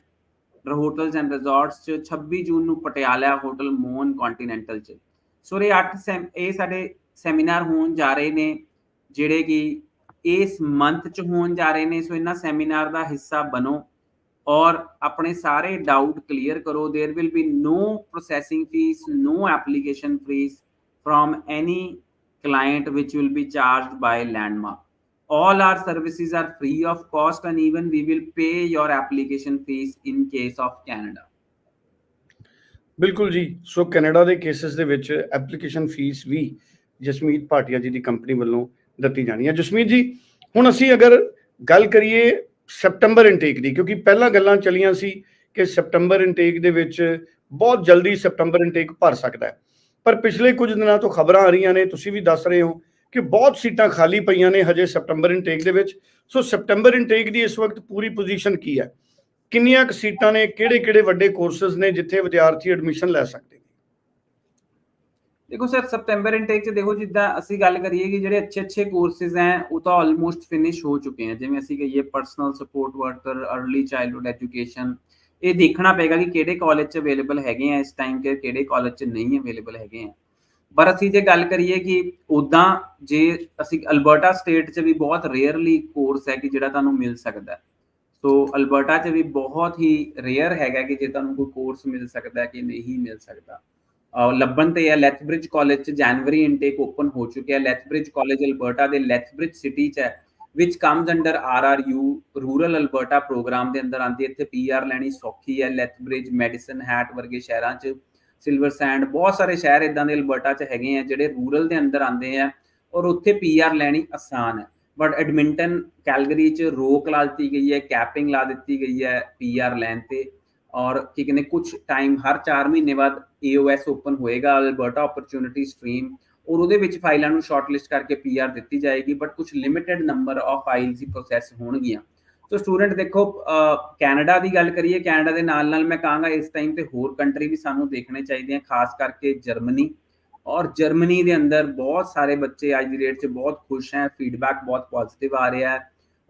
hotels and resorts ਚ 26 ਜੂਨ ਨੂੰ ਪਟਿਆਲਾ ਹੋਟਲ ਮੋਨ ਕੰਟੀਨੈਂਟਲ ਚ ਸੋ ਇਹ 8 ਸੈਮ ਇਹ ਸਾਡੇ ਸੈਮੀਨਾਰ ਹੋਣ ਜਾ ਰਹੇ ਨੇ ਜਿਹੜੇ ਕਿ ਇਸ ਮੰਥ ਚ ਹੋਣ ਜਾ ਰਹੇ ਨੇ ਸੋ ਇਹਨਾਂ ਸੈਮੀਨਾਰ ਦਾ ਹਿੱਸਾ ਬਣੋ ਔਰ ਆਪਣੇ ਸਾਰੇ ਡਾਊਟ ਕਲੀਅਰ ਕਰੋ there will be no processing fees no application fees from any client which will be charged by landmark. All our services are free of cost and even we will pay your application fees in case of canada. ਬਿਲਕੁਲ ਜੀ। ਸੋ Canada ਦੇ cases ਦੇ ਵਿੱਚ application fee ਵੀ ਜਸਮੀਤ ਭਾਟੀਆ ਜੀ ਦੀ company ਵੱਲੋਂ ਦਿੱਤੀ ਜਾਣੀ ਹੈ। ਜਸਮੀਤ ਜੀ, ਹੁਣ ਅਸੀਂ ਅਗਰ ਗੱਲ ਕਰੀਏ ਸੈਪਟੈਂਬਰ ਇਨਟੇਕ ਦੀ, ਕਿਉਂਕਿ ਪਹਿਲਾਂ ਗੱਲਾਂ ਚੱਲੀਆਂ ਸੀ ਕਿ ਸੈਪਟੈਂਬਰ ਇਨਟੇਕ ਦੇ ਵਿੱਚ ਬਹੁਤ ਜਲਦੀ ਸੈਪਟੈਂਬਰ ਇਨਟੇਕ ਭਰ ਸਕਦਾ ਹੈ। ਪਰ ਪਿਛਲੇ ਕੁਝ ਦਿਨਾਂ ਤੋਂ ਖਬਰਾਂ ਆ ਰਹੀਆਂ ਨੇ, ਤੁਸੀਂ ਵੀ ਦੱਸ ਰਹੇ ਹੋ ਕਿ ਬਹੁਤ ਸੀਟਾਂ ਖਾਲੀ ਪਈਆਂ ਨੇ ਹਜੇ ਸੈਪਟੈਂਬਰ ਇਨਟੇਕ ਦੇ ਵਿੱਚ। ਸੋ ਸੈਪਟੈਂਬਰ ਇਨਟੇਕ ਦੀ ਇਸ ਵਕਤ ਪੂਰੀ ਪੋਜੀਸ਼ਨ ਕੀ ਹੈ? ਕਿੰਨੀਆਂ ਕੁ ਸੀਟਾਂ ਨੇ ਕਿਹੜੇ ਕਿਹੜੇ ਵੱਡੇ ਕੋਰਸਸ ਨੇ ਜਿੱਥੇ ਵਿਦਿਆਰਥੀ ਐਡਮਿਸ਼ਨ ਲੈ ਸਕਦੇ ਨੇ? ਦੇਖੋ ਸਰ ਸਪਟੈਂਬਰ ਇਨਟੇਕ ਚ ਦੇਖੋ ਜਿੱਦਾਂ ਅਸੀਂ ਗੱਲ ਕਰੀਏ ਕਿ ਜਿਹੜੇ ਅੱਛੇ ਅੱਛੇ ਕੋਰਸਿਸ ਹੈ, ਉਹ ਤਾਂ ਆਲਮੋਸਟ ਫਿਨਿਸ਼ ਹੋ ਚੁੱਕੇ ਹਨ ਜਿਵੇਂ ਅਸੀਂ ਕਹੀਏ personal support worker early childhood education ਇਹ ਦੇਖਣਾ ਪਏਗਾ ਕਿ ਕਿਹੜੇ ਕਾਲਜ ਚ ਅਵੇਲੇਬਲ ਹੈਗੇ ਆ ਇਸ ਟਾਈਮ 'ਤੇ ਕਿਹੜੇ ਕਾਲਜ ਚ ਨਹੀਂ ਅਵੇਲੇਬਲ ਹੈਗੇ ਆ। ਪਰ ਅਸੀਂ ਜੇ ਗੱਲ ਕਰੀਏ ਕਿ ਉਦਾਂ ਜੇ ਅਸੀਂ ਅਲਬਰਟਾ ਸਟੇਟ ਚ ਵੀ ਬਹੁਤ ਰੇਅਰਲੀ ਕੋਰਸ ਹੈ ਕਿ ਜਿਹੜਾ ਤੁਹਾਨੂੰ ਮਿਲ ਸਕਦਾ ਸੋ ਅਲਬਰਟਾ ਚ ਵੀ ਬਹੁਤ ਹੀ ਰੇਅਰ ਹੈਗਾ ਕਿ ਜੇ ਤੁਹਾਨੂੰ ਕੋਈ ਕੋਰਸ ਮਿਲ ਸਕਦਾ ਕਿ ਨਹੀਂ ਮਿਲ ਸਕਦਾ। ਲੱਭਣ ਤੇ ਹੈ ਲੈਥਬ੍ਰਿਜ ਕਾਲਜ ਚ ਜਨਵਰੀ ਇਨਟੇਕ ਓਪਨ ਹੋ ਚੁੱਕਿਆ ਲੈਥਬ੍ਰਿਜ ਕਾਲਜ ਅਲਬਰਟਾ ਦੇ ਲੈਥਬ੍ਰਿਜ ਸਿਟੀ ਚ ਹੈ। which comes under RRU rural Alberta program ਦੇ ਅੰਦਰ ਆਂਦੀ ਇੱਥੇ ਪੀਆਰ ਲੈਣੀ ਸੌਖੀ ਹੈ। ਲੈਥਬ੍ਰਿਜ ਮੈਡੀਸਨ ਹੈਟ ਵਰਗੇ ਸ਼ਹਿਰਾਂ 'ਚ ਸਿਲਵਰ ਸੈਂਡ ਬਹੁਤ ਸਾਰੇ ਸ਼ਹਿਰ ਇਦਾਂ ਦੇ ਅਲਬਰਟਾ 'ਚ ਹੈਗੇ ਆ, ਜਿਹੜੇ ਰੂਰਲ ਦੇ ਅੰਦਰ ਆਂਦੇ ਆ ਔਰ ਉੱਥੇ ਪੀਆਰ ਲੈਣੀ ਆਸਾਨ ਹੈ। ਬਟ ਐਡਮਿੰਟਨ ਕੈਲਗਰੀ 'ਚ ਰੋਕ ਲਾ ਦਿੱਤੀ ਗਈ ਹੈ ਕੈਪਿੰਗ ਲਾ ਦਿੱਤੀ ਗਈ ਹੈ ਪੀਆਰ ਲੈਣ ਤੇ ਔਰ ਕੀ ਕਹਿੰਦੇ ਕੁਝ ਟਾਈਮ ਹਰ 4 ਮਹੀਨੇ ਬਾਅਦ AOS ਓਪਨ ਹੋਏਗਾ। ਅਲਬਰਟਾ ਓਪਰਚ्युनिटी ਸਟ੍ਰੀਮ ਔਰ ਉਹਦੇ ਵਿੱਚ ਫਾਈਲਾਂ ਨੂੰ ਸ਼ਾਰਟਲਿਸਟ ਕਰਕੇ ਪੀਆਰ ਦਿੱਤੀ ਜਾਏਗੀ ਬਟ ਕੁਝ ਲਿਮਿਟਿਡ ਨੰਬਰ ਆਫ ਫਾਈਲਸ ਹੀ ਪ੍ਰੋਸੈਸ ਹੋਣਗੀਆਂ। ਸੋ ਸਟੂਡੈਂਟ ਦੇਖੋ ਕੈਨੇਡਾ ਦੀ ਗੱਲ ਕਰੀਏ ਕੈਨੇਡਾ ਦੇ ਨਾਲ ਨਾਲ ਮੈਂ ਕਹਾਂਗਾ ਇਸ ਟਾਈਮ ਤੇ ਹੋਰ ਕੰਟਰੀ ਵੀ ਸਾਨੂੰ ਦੇਖਣੇ ਚਾਹੀਦੇ ਆ, ਖਾਸ ਕਰਕੇ ਜਰਮਨੀ ਔਰ ਜਰਮਨੀ ਦੇ ਅੰਦਰ ਬਹੁਤ ਸਾਰੇ ਬੱਚੇ ਅੱਜ ਦੀ ਡੇਟ 'ਚ ਬਹੁਤ ਖੁਸ਼ ਹੈ ਫੀਡਬੈਕ ਬਹੁਤ ਪੋਜ਼ਿਟਿਵ ਆ ਰਿਹਾ ਹੈ।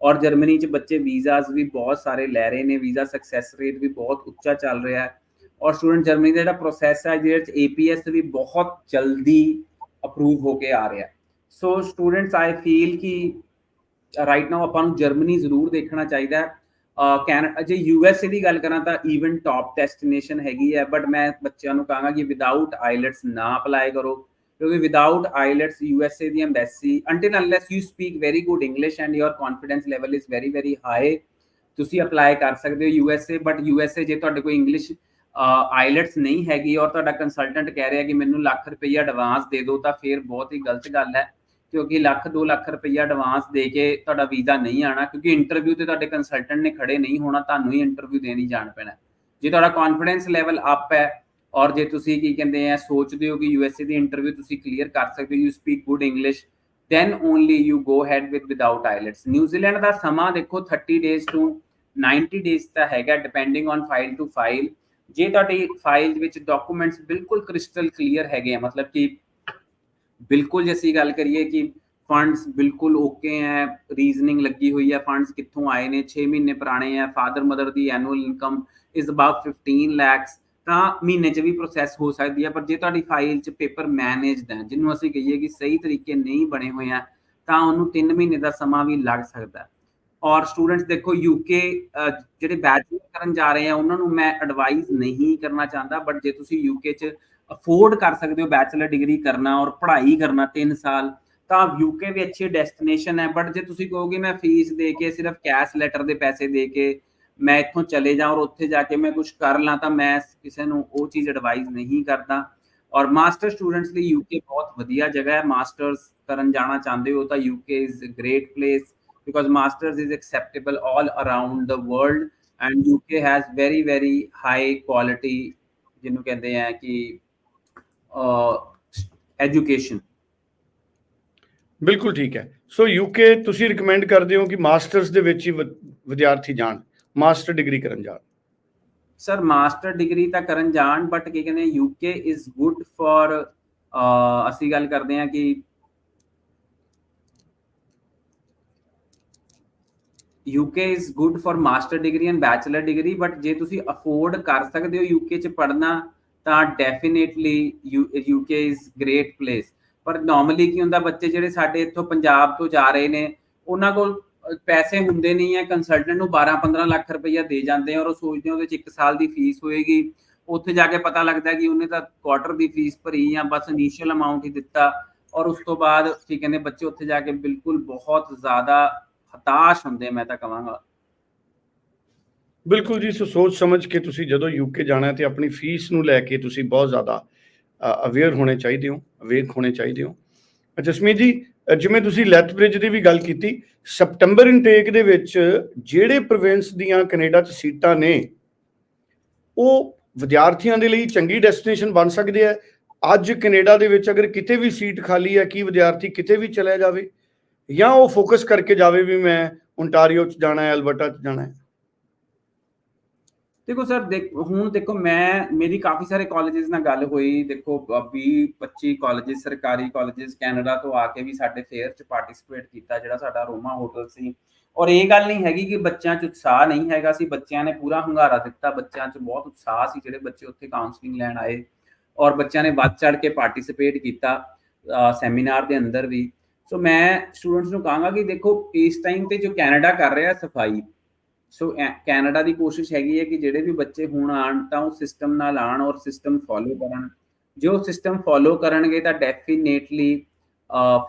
ਔਰ ਜਰਮਨੀ 'ਚ ਬੱਚੇ ਵੀਜ਼ਾਸ ਵੀ ਬਹੁਤ ਸਾਰੇ ਲੈ ਰਹੇ ਨੇ ਵੀਜ਼ਾ ਸਕਸੈਸ ਰੇਟ ਵੀ ਬਹੁਤ ਉੱਚਾ ਚੱਲ ਰਿਹਾ ਹੈ। ਔਰ ਸਟੂਡੈਂਟ ਜਰਮਨੀ ਦਾ ਜਿਹੜਾ ਪ੍ਰੋਸੈਸ ਹੈ ਜਿਹਦੇ 'ਚ ਏਪੀਐਸ ਵੀ ਬਹੁਤ ਜਲਦੀ ਅਪਰੂਵ ਹੋ ਕੇ ਆ ਰਿਹਾ ਸੋ ਸਟੂਡੈਂਟਸ ਆਈ ਫੀਲ ਕਿ ਰਾਈਟ ਨਾਓ ਆਪਾਂ ਨੂੰ ਜਰਮਨੀ ਜ਼ਰੂਰ ਦੇਖਣਾ ਚਾਹੀਦਾ ਹੈ। ਕੈਨੇਡਾ ਜੇ ਯੂਐਸਏ ਦੀ ਗੱਲ ਕਰਾਂ ਤਾਂ ਈਵਨ ਟਾਪ ਡੈਸਟੀਨੇਸ਼ਨ ਹੈਗੀ ਹੈ ਬਟ ਮੈਂ ਬੱਚਿਆਂ ਨੂੰ ਕਹਾਂਗਾ ਕਿ ਵਿਦਆਊਟ ਆਈਲੈਟਸ ਨਾ ਅਪਲਾਈ ਕਰੋ, ਕਿਉਂਕਿ without IELTS USA the embassy until unless you speak very good English and your confidence level is very very high ਤੁਸੀਂ ਅਪਲਾਈ ਕਰ ਸਕਦੇ ਹੋ ਯੂਐਸਏ ਬਟ ਯੂਐਸਏ ਜੇ ਤੁਹਾਡੇ ਕੋਲ ਇੰਗਲਿਸ਼ ਆਈਲੈਟਸ ਨਹੀਂ ਹੈਗੀ ਔਰ ਤੁਹਾਡਾ ਕੰਸਲਟੈਂਟ ਕਹਿ ਰਿਹਾ ਕਿ ਮੈਨੂੰ ਲੱਖ ਰੁਪਈਆ ਐਡਵਾਂਸ ਦੇ ਦਿਓ ਤਾਂ ਫਿਰ ਬਹੁਤ ਹੀ ਗਲਤ ਗੱਲ ਹੈ, ਕਿਉਂਕਿ ਲੱਖ 2 ਲੱਖ ਰੁਪਈਆ ਐਡਵਾਂਸ ਦੇ ਕੇ ਤੁਹਾਡਾ ਵੀਜ਼ਾ ਨਹੀਂ ਆਣਾ ਕਿਉਂਕਿ ਇੰਟਰਵਿਊ ਤੇ ਤੁਹਾਡੇ ਕੰਸਲਟੈਂਟ ਨੇ ਖੜੇ ਨਹੀਂ ਹੋਣਾ, ਤੁਹਾਨੂੰ ਹੀ ਇੰਟਰਵਿਊ ਦੇਣੀ ਜਾਣ ਪੈਣਾ। ਜੇ ਤੁਹਾਡਾ ਕੌਨਫੀਡੈਂਸ ਲੈਵਲ ਅਪ ਹੈ ਔਰ ਜੇ ਤੁਸੀਂ ਕੀ ਕਹਿੰਦੇ ਆ, ਸੋਚਦੇ ਹੋ ਕਿ ਯੂਐਸਏ ਦੀ ਇੰਟਰਵਿਊ ਤੁਸੀਂ ਕਲੀਅਰ ਕਰ ਸਕਦੇ ਹੋ you speak good English then only you go ahead with without IELTS New Zealand ਦਾ ਸਮਾਂ ਦੇਖੋ 30 ਡੇਜ਼ ਟੂ 90 ਡੇਜ਼ ਦਾ ਹੈਗਾ depending on file to file ਜੇ ਤੁਹਾਡੀ ਫਾਈਲ ਵਿੱਚ ਡਾਕੂਮੈਂਟਸ ਬਿਲਕੁਲ ਕ੍ਰਿਸਟਲ ਕਲੀਅਰ ਹੈਗੇ ਆ, ਮਤਲਬ ਕਿ ਬਿਲਕੁਲ ਜੇ ਅਸੀਂ ਗੱਲ ਕਰੀਏ ਕਿ ਫੰਡਸ ਬਿਲਕੁਲ ਓਕੇ ਹੈ ਰੀਜ਼ਨਿੰਗ ਲੱਗੀ ਹੋਈ ਹੈ ਫੰਡਸ ਕਿੱਥੋਂ ਆਏ ਨੇ 6 ਮਹੀਨੇ ਪੁਰਾਣੇ ਹੈ father mother the annual income is about 15 lakhs ਤਾਂ ਮਹੀਨੇ 'ਚ ਵੀ ਪ੍ਰੋਸੈਸ ਹੋ ਸਕਦੀ ਹੈ, ਪਰ ਜੇ ਤੁਹਾਡੀ ਫਾਈਲ 'ਚ ਪੇਪਰ ਮੈਨੇਜਡ ਹੈ, ਜਿਹਨੂੰ ਅਸੀਂ ਕਹੀਏ ਕਿ ਸਹੀ ਤਰੀਕੇ ਨਹੀਂ ਬਣੇ ਹੋਏ ਆ ਤਾਂ ਉਹਨੂੰ 3 ਮਹੀਨੇ ਦਾ ਸਮਾਂ ਵੀ ਲੱਗ ਸਕਦਾ ਔਰ ਸਟੂਡੈਂਟਸ ਦੇਖੋ ਯੂਕੇ ਜਿਹੜੇ ਬੈਚਲਰ ਕਰਨ ਜਾ ਰਹੇ ਆ, ਉਹਨਾਂ ਨੂੰ ਮੈਂ ਐਡਵਾਈਸ ਨਹੀਂ ਕਰਨਾ ਚਾਹੁੰਦਾ ਬਟ ਜੇ ਤੁਸੀਂ ਯੂਕੇ 'ਚ ਅਫੋਰਡ ਕਰ ਸਕਦੇ ਹੋ ਬੈਚਲਰ ਡਿਗਰੀ ਕਰਨਾ ਔਰ ਪੜ੍ਹਾਈ ਕਰਨਾ 3 ਸਾਲ, ਤਾਂ ਯੂਕੇ ਵੀ ਅੱਛੀ ਡੈਸਟੀਨੇਸ਼ਨ ਹੈ ਬਟ ਜੇ ਤੁਸੀਂ ਕਹੋਗੇ ਮੈਂ ਫੀਸ ਦੇ ਕੇ, ਸਿਰਫ ਕੈਸ਼ ਲੈਟਰ ਦੇ ਪੈਸੇ ਦੇ ਕੇ ਮੈਂ ਇੱਥੋਂ ਚਲੇ ਜਾ ਔਰ ਉੱਥੇ ਜਾ ਕੇ ਮੈਂ ਕੁਝ ਕਰ ਲਾਂ, ਤਾਂ ਮੈਂ ਕਿਸੇ ਨੂੰ ਉਹ ਚੀਜ਼ ਐਡਵਾਈਸ ਨਹੀਂ ਕਰਦਾ। ਔਰ ਮਾਸਟਰ ਸਟੂਡੈਂਟਸ ਲਈ ਯੂਕੇ ਬਹੁਤ ਵਧੀਆ ਜਗ੍ਹਾ ਹੈ ਮਾਸਟਰਸ ਕਰਨ ਜਾਣਾ ਚਾਹੁੰਦੇ ਹੋ ਤਾਂ UK is a great place because masters is acceptable all around the world and UK has very very high quality ਜਿਹਨੂੰ ਕਹਿੰਦੇ ਆ ਕਿ ਐਜੂਕੇਸ਼ਨ ਬਿਲਕੁਲ ਠੀਕ ਹੈ। ਸੋ ਯੂਕੇ ਤੁਸੀਂ ਰეკਮੈਂਡ ਕਰਦੇ ਹੋ ਕਿ ਮਾਸਟਰਸ ਦੇ ਵਿੱਚ ਹੀ ਵਿਦਿਆਰਥੀ ਜਾਣ ਮਾਸਟਰ ਡਿਗਰੀ ਕਰਨ ਜਾਣ। ਸਰ ਮਾਸਟਰ ਡਿਗਰੀ ਤਾਂ ਕਰਨ ਜਾਣ ਬਟ ਕੀ ਕਹਿੰਦੇ ਯੂਕੇ ਇਜ਼ ਗੁੱਡ ਫॉर ਅਸੀਂ ਗੱਲ ਕਰਦੇ ਹਾਂ ਕਿ UK is good for master degree and bachelor degree but ਜੇ ਤੁਸੀਂ ਅਫੋਰਡ ਕਰ ਸਕਦੇ ਹੋ ਯੂਕੇ ਚ ਪੜਨਾ ਤਾਂ definitely UK is great place ਪਰ ਨਾਰਮਲੀ ਕੀ ਹੁੰਦਾ, ਬੱਚੇ ਜਿਹੜੇ ਸਾਡੇ ਇੱਥੋਂ ਪੰਜਾਬ ਤੋਂ ਜਾ ਰਹੇ ਨੇ, ਉਹਨਾਂ ਕੋਲ ਪੈਸੇ ਹੁੰਦੇ ਨਹੀਂ ਹੈ ਕੰਸਲਟੈਂਟ ਨੂੰ 12-15 ਲੱਖ ਰੁਪਈਆ ਦੇ ਜਾਂਦੇ ਆ ਔਰ ਉਹ ਸੋਚਦੇ ਆ ਉਹਦੇ ਚ 1 ਸਾਲ ਦੀ ਫੀਸ ਹੋਏਗੀ। ਉੱਥੇ ਜਾ ਕੇ ਪਤਾ ਲੱਗਦਾ ਕਿ ਉਹਨੇ ਤਾਂ ਕੁਆਟਰ ਦੀ ਫੀਸ ਭਰੀ ਜਾਂ ਬਸ ਇਨੀਸ਼ੀਅਲ ਅਮਾਉਂਟ ਹੀ ਦਿੱਤਾ। ਔਰ ਉਸ ਤੋਂ ਬਾਅਦ ਕੀ ਕਹਿੰਦੇ, ਬੱਚੇ ਉੱਥੇ ਜਾ ਕੇ ਬਿਲਕੁਲ ਬਹੁਤ ਜ਼ਿਆਦਾ ਹਤਾਸ਼ ਹੁੰਦੇ ਮੈਂ ਤਾਂ ਕਹਾਂਗਾ ਬਿਲਕੁਲ ਜੀ, ਸੋ ਸੋਚ ਸਮਝ ਕੇ ਤੁਸੀਂ ਜਦੋਂ ਯੂਕੇ ਜਾਣਾ ਹੈ ਤੇ ਆਪਣੀ ਫੀਸ ਨੂੰ ਲੈ ਕੇ ਤੁਸੀਂ ਬਹੁਤ ਜ਼ਿਆਦਾ ਅਵੇਅਰ ਹੋਣੇ ਚਾਹੀਦੇ ਹੋ ਅਵੇਕ ਹੋਣੇ ਚਾਹੀਦੇ ਹੋ। ਜਸਮੀਤ ਜੀ ਜਿਵੇਂ ਤੁਸੀਂ ਲੈਥ ਬ੍ਰਿਜ ਦੀ ਵੀ ਗੱਲ ਕੀਤੀ ਸਪਟੈਂਬਰ ਇਨਟੇਕ ਦੇ ਵਿੱਚ ਜਿਹੜੇ ਪ੍ਰੋਵਿੰਸ ਦੀਆਂ ਕੈਨੇਡਾ 'ਚ ਸੀਟਾਂ ਨੇ, ਉਹ ਵਿਦਿਆਰਥੀਆਂ ਦੇ ਲਈ ਚੰਗੀ ਡੈਸਟੀਨੇਸ਼ਨ ਬਣ ਸਕਦੇ ਆ ਅੱਜ ਕੈਨੇਡਾ ਦੇ ਵਿੱਚ ਅਗਰ ਕਿਤੇ ਵੀ ਸੀਟ ਖਾਲੀ ਹੈ, ਕੀ ਵਿਦਿਆਰਥੀ ਕਿਤੇ ਵੀ ਚਲਿਆ ਜਾਵੇ ਜਾਂ ਉਹ ਫੋਕਸ ਕਰਕੇ ਜਾਵੇ ਵੀ ਮੈਂ ਓਨਟਾਰੀਓ 'ਚ ਜਾਣਾ ਹੈ ਅਲਬਰਟਾ 'ਚ ਜਾਣਾ ਹੈ। ਦੇਖੋ ਸਰ ਹੁਣ ਦੇਖੋ ਮੈਂ, ਮੇਰੀ ਕਾਫੀ ਸਾਰੇ ਕਾਲਜਸ ਨਾਲ ਗੱਲ ਹੋਈ। ਦੇਖੋ 20 25 ਕਾਲਜਸ ਸਰਕਾਰੀ ਕਾਲਜਸ ਕੈਨੇਡਾ ਤੋਂ ਆ ਕੇ ਵੀ ਸਾਡੇ ਫੇਅਰ ਚ ਪਾਰਟਿਸਿਪੇਟ ਕੀਤਾ, ਜਿਹੜਾ ਸਾਡਾ ਰੋਮਾ ਹੋਟਲ ਸੀ। ਔਰ ਇਹ ਗੱਲ ਨਹੀਂ ਹੈਗੀ ਕਿ ਬੱਚਿਆਂ 'ਚ ਉਤਸ਼ਾਹ ਨਹੀਂ ਹੈਗਾ ਸੀ। ਬੱਚਿਆਂ ਨੇ ਪੂਰਾ ਹੰਗਾਰਾ ਦਿੱਤਾ। ਬੱਚਿਆਂ 'ਚ ਬਹੁਤ ਉਤਸ਼ਾਹ ਸੀ ਜਿਹੜੇ ਬੱਚੇ ਉੱਥੇ ਕਾਉਂਸਲਿੰਗ ਲੈਣ ਆਏ। ਔਰ ਬੱਚਿਆਂ ਨੇ ਵੱਧ ਚੜ ਕੇ ਪਾਰਟਿਸਿਪੇਟ ਕੀਤਾ ਸੈਮੀਨਾਰ ਦੇ ਅੰਦਰ ਵੀ। ਸੋ ਮੈਂ ਸਟੂਡੈਂਟਸ ਨੂੰ ਕਹਾਂਗਾ ਕਿ ਦੇਖੋ, ਇਸ ਟਾਈਮ ਤੇ ਜੋ ਕੈਨੇਡਾ ਕਰ ਰਿਹਾ ਸਫ਼ਾਈ ਸੋ ਕੈਨੇਡਾ ਦੀ ਕੋਸ਼ਿਸ਼ ਹੈਗੀ ਹੈ ਕਿ ਜਿਹੜੇ ਵੀ ਬੱਚੇ ਹੁਣ ਆਣ ਤਾਂ ਉਹ ਸਿਸਟਮ ਨਾਲ ਆਣ ਔਰ ਸਿਸਟਮ ਫੋਲੋ ਕਰਨ। ਜੋ ਸਿਸਟਮ ਫੋਲੋ ਕਰਨਗੇ ਤਾਂ ਡੈਫੀਨੇਟਲੀ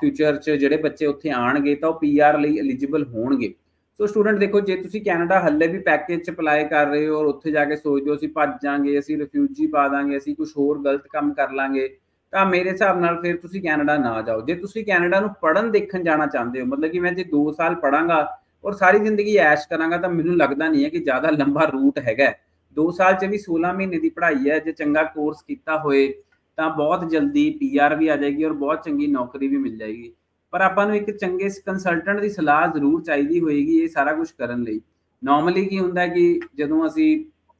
ਫਿਊਚਰ 'ਚ ਜਿਹੜੇ ਬੱਚੇ ਉੱਥੇ ਆਣਗੇ ਤਾਂ ਉਹ ਪੀਆਰ ਲਈ ਐਲੀਜੀਬਲ ਹੋਣਗੇ। ਸੋ ਸਟੂਡੈਂਟ ਦੇਖੋ, ਜੇ ਤੁਸੀਂ ਕੈਨੇਡਾ ਹੱਲੇ ਵੀ ਪੈਕੇਜ 'ਚ ਅਪਲਾਈ ਕਰ ਰਹੇ ਹੋ ਔਰ ਉੱਥੇ ਜਾ ਕੇ ਸੋਚਦੇ ਹੋ ਅਸੀਂ ਭੱਜ ਜਾਾਂਗੇ ਅਸੀਂ ਰਿਫਿਊਜੀ ਪਾ ਦਾਂਗੇ, ਅਸੀਂ ਕੁਝ ਹੋਰ ਗਲਤ ਕੰਮ ਕਰ ਲਾਂਗੇ ਤਾਂ ਮੇਰੇ ਹਿਸਾਬ ਨਾਲ ਫਿਰ ਤੁਸੀਂ ਕੈਨੇਡਾ ਨਾ ਜਾਓ। ਜੇ ਤੁਸੀਂ ਕੈਨੇਡਾ ਨੂੰ ਪੜਨ ਦੇਖਣ ਜਾਣਾ ਚਾਹੁੰਦੇ ਹੋ, ਮਤਲਬ ਕਿ ਮੈਂ ਜੇ 2 ਸਾਲ ਪੜਾਂਗਾ ਔਰ ਸਾਰੀ ਜ਼ਿੰਦਗੀ ਐਸ਼ ਕਰਾਂਗਾ, ਤਾਂ ਮੈਨੂੰ ਲੱਗਦਾ ਨਹੀਂ ਹੈ ਕਿ ਜ਼ਿਆਦਾ ਲੰਬਾ ਰੂਟ ਹੈਗਾ। 2 ਸਾਲ 'ਚ ਵੀ 16 ਮਹੀਨੇ ਦੀ ਪੜ੍ਹਾਈ ਹੈ, ਜੇ ਚੰਗਾ ਕੋਰਸ ਕੀਤਾ ਹੋਏ, ਤਾਂ ਬਹੁਤ ਜਲਦੀ ਪੀਆਰ ਵੀ ਆ ਜਾਏਗੀ ਔਰ ਬਹੁਤ ਚੰਗੀ ਨੌਕਰੀ ਵੀ ਮਿਲ ਜਾਏਗੀ। ਪਰ ਆਪਾਂ ਨੂੰ ਇੱਕ ਚੰਗੇ ਕੰਸਲਟੈਂਟ ਦੀ ਸਲਾਹ ਜ਼ਰੂਰ ਚਾਹੀਦੀ ਹੋਏਗੀ ਇਹ ਸਾਰਾ ਕੁਝ ਕਰਨ ਲਈ। ਨਾਰਮਲੀ ਕੀ ਹੁੰਦਾ ਕਿ ਜਦੋਂ ਅਸੀਂ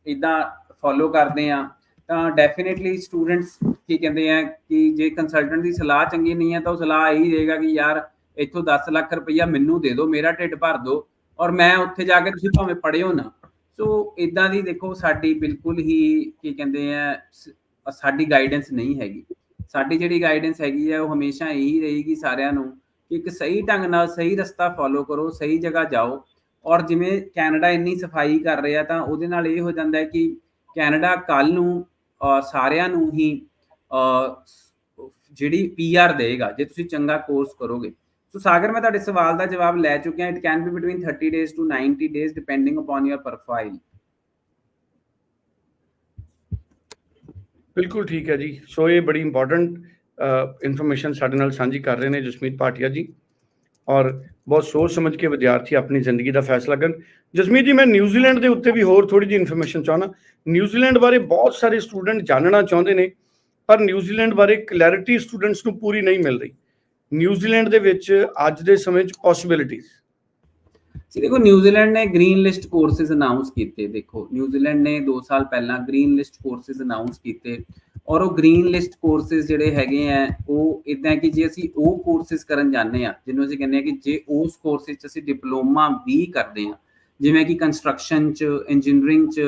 ਇਦਾਂ ਫੋਲੋ ਕਰਦੇ ਆ ਤਾਂ ਡੈਫੀਨਿਟਲੀ ਸਟੂਡੈਂਟਸ ਕੀ ਕਹਿੰਦੇ ਆ ਕਿ ਜੇ ਕੰਸਲਟੈਂਟ ਦੀ ਸਲਾਹ ਚੰਗੀ ਨਹੀਂ ਹੈ ਤਾਂ ਉਹ ਸਲਾਹ ਇਹੀ ਦੇਗਾ ਕਿ ਯਾਰ ਇੱਥੋਂ 10 ਲੱਖ ਰੁਪਈਆ ਮੈਨੂੰ ਦੇ ਦਿਓ, ਮੇਰਾ ਢਿੱਡ ਭਰ ਦਿਓ ਔਰ ਮੈਂ ਉੱਥੇ ਜਾ ਕੇ ਤੁਸੀਂ ਭਾਵੇਂ ਪੜਿਓ ਨਾ। ਸੋ ਇਦਾਂ ਦੀ ਦੇਖੋ ਸਾਡੀ ਬਿਲਕੁਲ ਹੀ ਕੀ ਕਹਿੰਦੇ ਆ ਸਾਡੀ ਗਾਈਡੈਂਸ ਨਹੀਂ ਹੈਗੀ। ਸਾਡੀ ਜਿਹੜੀ ਗਾਈਡੈਂਸ ਹੈਗੀ ਹੈ ਉਹ ਹਮੇਸ਼ਾ ਇਹੀ ਰਹੇਗੀ ਸਾਰਿਆਂ ਨੂੰ ਕਿ ਇੱਕ ਸਹੀ ਢੰਗ ਨਾਲ ਸਹੀ ਰਸਤਾ ਫੋਲੋ ਕਰੋ, ਸਹੀ ਜਗ੍ਹਾ ਜਾਓ ਔਰ ਜਿਵੇਂ ਕੈਨੇਡਾ ਇੰਨੀ ਸਫ਼ਾਈ ਕਰ ਰਿਹਾ ਤਾਂ ਉਹਦੇ ਨਾਲ ਇਹ ਹੋ ਜਾਂਦਾ ਹੈ ਕਿ ਕੈਨੇਡਾ ਕੱਲ ਨੂੰ ਸਾਰਿਆਂ ਨੂੰ ਹੀ ਜਿਹੜੀ ਪੀਆਰ ਦੇਗਾ ਜੇ ਤੁਸੀਂ ਚੰਗਾ ਕੋਰਸ ਕਰੋਗੇ। ਸੋ ਸਾਗਰ, ਮੈਂ ਤੁਹਾਡੇ ਸਵਾਲ ਦਾ ਜਵਾਬ ਲੈ ਚੁੱਕਿਆ। It can be between 30 days to 90 days depending upon your profile ਬਿਲਕੁਲ ਠੀਕ ਹੈ ਜੀ। ਸੋ ਇਹ ਬੜੀ ਇੰਪੋਰਟੈਂਟ ਇਨਫੋਰਮੇਸ਼ਨ ਸਾਡੇ ਨਾਲ ਸਾਂਝੀ ਕਰ ਰਹੇ ਨੇ ਜਸਮੀਤ ਭਾਟੀਆ ਜੀ। ਔਰ ਬਹੁਤ ਸੋਚ ਸਮਝ ਕੇ ਵਿਦਿਆਰਥੀ ਆਪਣੀ ਜ਼ਿੰਦਗੀ ਦਾ ਫੈਸਲਾ ਕਰਨ। ਜਸਮੀਤ ਜੀ, ਮੈਂ ਨਿਊਜ਼ੀਲੈਂਡ ਦੇ ਉੱਤੇ ਵੀ ਹੋਰ ਥੋੜੀ ਜਿਹੀ ਇਨਫੋਰਮੇਸ਼ਨ ਚਾਹਣਾ ਨਿਊਜ਼ੀਲੈਂਡ ਬਾਰੇ ਬਹੁਤ ਸਾਰੇ ਸਟੂਡੈਂਟ ਜਾਣਨਾ ਚਾਹੁੰਦੇ ਨੇ, ਪਰ ਨਿਊਜ਼ੀਲੈਂਡ ਬਾਰੇ ਕਲੈਰਿਟੀ ਸਟੂਡੈਂਟਸ ਨੂੰ ਪੂਰੀ ਨਹੀਂ ਮਿਲ ਰਹੀ। ਨਿਊਜ਼ੀਲੈਂਡ ਦੇ ਵਿੱਚ ਅੱਜ ਦੇ ਸਮੇਂ 'ਚ ਪੋਸਿਬਿਲਿਟੀਆਂ ਸੀ ਦੇਖੋ ਨਿਊਜ਼ੀਲੈਂਡ ਨੇ ਗ੍ਰੀਨ ਲਿਸਟ ਕੋਰਸਸ ਅਨਾਉਂਸ ਕੀਤੇ। ਦੇਖੋ ਨਿਊਜ਼ੀਲੈਂਡ ਨੇ 2 ਸਾਲ ਪਹਿਲਾਂ ਗ੍ਰੀਨ ਲਿਸਟ ਕੋਰਸਸ ਅਨਾਉਂਸ ਕੀਤੇ। ਔਰ ਉਹ ਗ੍ਰੀਨ ਲਿਸਟ ਕੋਰਸਸ ਜਿਹੜੇ ਹੈਗੇ ਆ, ਉਹ ਇਦਾਂ ਕਿ ਜੇ ਅਸੀਂ ਉਹ ਕੋਰਸਸ ਕਰਨ ਜਾਂਦੇ ਆ ਜਿਹਨੂੰ ਅਸੀਂ ਕਹਿੰਦੇ ਆ ਕਿ ਜੇ ਉਸ ਕੋਰਸਸ 'ਚ ਅਸੀਂ ਡਿਪਲੋਮਾ ਵੀ ਕਰਦੇ ਆ ਜਿਵੇਂ ਕਿ ਕੰਸਟਰਕਸ਼ਨ 'ਚ ਇੰਜੀਨੀਅਰਿੰਗ 'ਚ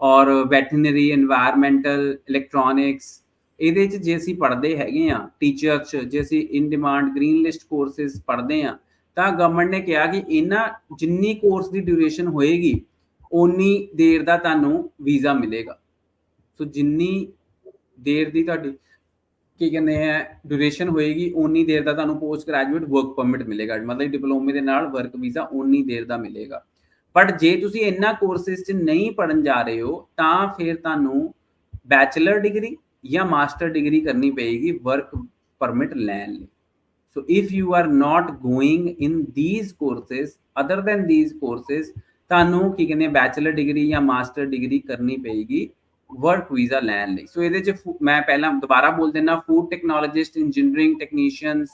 ਔਰ ਵੈਟਰਨਰੀ এনवायरमेंटਲ ਇਲੈਕਟ੍ਰੋਨਿਕਸ ਇਹਦੇ 'ਚ ਜੇ ਅਸੀਂ ਪੜ੍ਹਦੇ ਹੈਗੇ ਆ ਟੀਚਰ 'ਚ, ਜੇ ਅਸੀਂ in demand green list courses ਪੜ੍ਹਦੇ ਆ ਤਾਂ ਗਵਰਨਮੈਂਟ ਨੇ ਕਿਹਾ ਕਿ ਇਹਨਾਂ ਜਿੰਨੀ ਕੋਰਸ ਦੀ ਡਿਊਰੇਸ਼ਨ ਹੋਏਗੀ ਉਨੀ ਦੇਰ ਦਾ ਤੁਹਾਨੂੰ ਵੀਜ਼ਾ ਮਿਲੇਗਾ। ਸੋ ਜਿੰਨੀ ਦੇਰ ਦੀ ਤੁਹਾਡੀ, ਕੀ ਕਹਿੰਦੇ ਆ ਡਿਊਰੇਸ਼ਨ ਹੋਏਗੀ, ਓਨੀ ਦੇਰ ਦਾ ਤੁਹਾਨੂੰ ਪੋਸਟ ਗ੍ਰੈਜੂਏਟ ਵਰਕ ਪਰਮਿਟ ਮਿਲੇਗਾ। ਮਤਲਬ ਡਿਪਲੋਮੇ ਦੇ ਨਾਲ ਵਰਕ ਵੀਜ਼ਾ ਓਨੀ ਦੇਰ ਦਾ ਮਿਲੇਗਾ। ਬਟ ਜੇ ਤੁਸੀਂ ਇਹਨਾਂ ਕੋਰਸਿਸ 'ਚ ਨਹੀਂ ਪੜਨ ਜਾ ਰਹੇ ਹੋ, ਤਾਂ ਫਿਰ ਤੁਹਾਨੂੰ ਬੈਚਲਰ ਡਿਗਰੀ ਜਾਂ ਮਾਸਟਰ ਡਿਗਰੀ ਕਰਨੀ ਪਏਗੀ ਵਰਕ ਪਰਮਿਟ ਲੈਣ ਲਈ। So, if you are not going in these courses, other than these courses, ਤੁਹਾਨੂੰ ਕੀ ਕਹਿੰਦੇ ਬੈਚਲਰ ਡਿਗਰੀ ਜਾਂ ਮਾਸਟਰ ਡਿਗਰੀ ਕਰਨੀ ਪਏਗੀ। ਵਰਕ ਵੀਜ਼ਾ ਲੈਣ ਲਈ। ਸੋ ਇਹਦੇ ਚ ਮੈਂ ਪਹਿਲਾਂ ਦੁਬਾਰਾ ਬੋਲ ਦਿੰਦਾ food technologist engineering technicians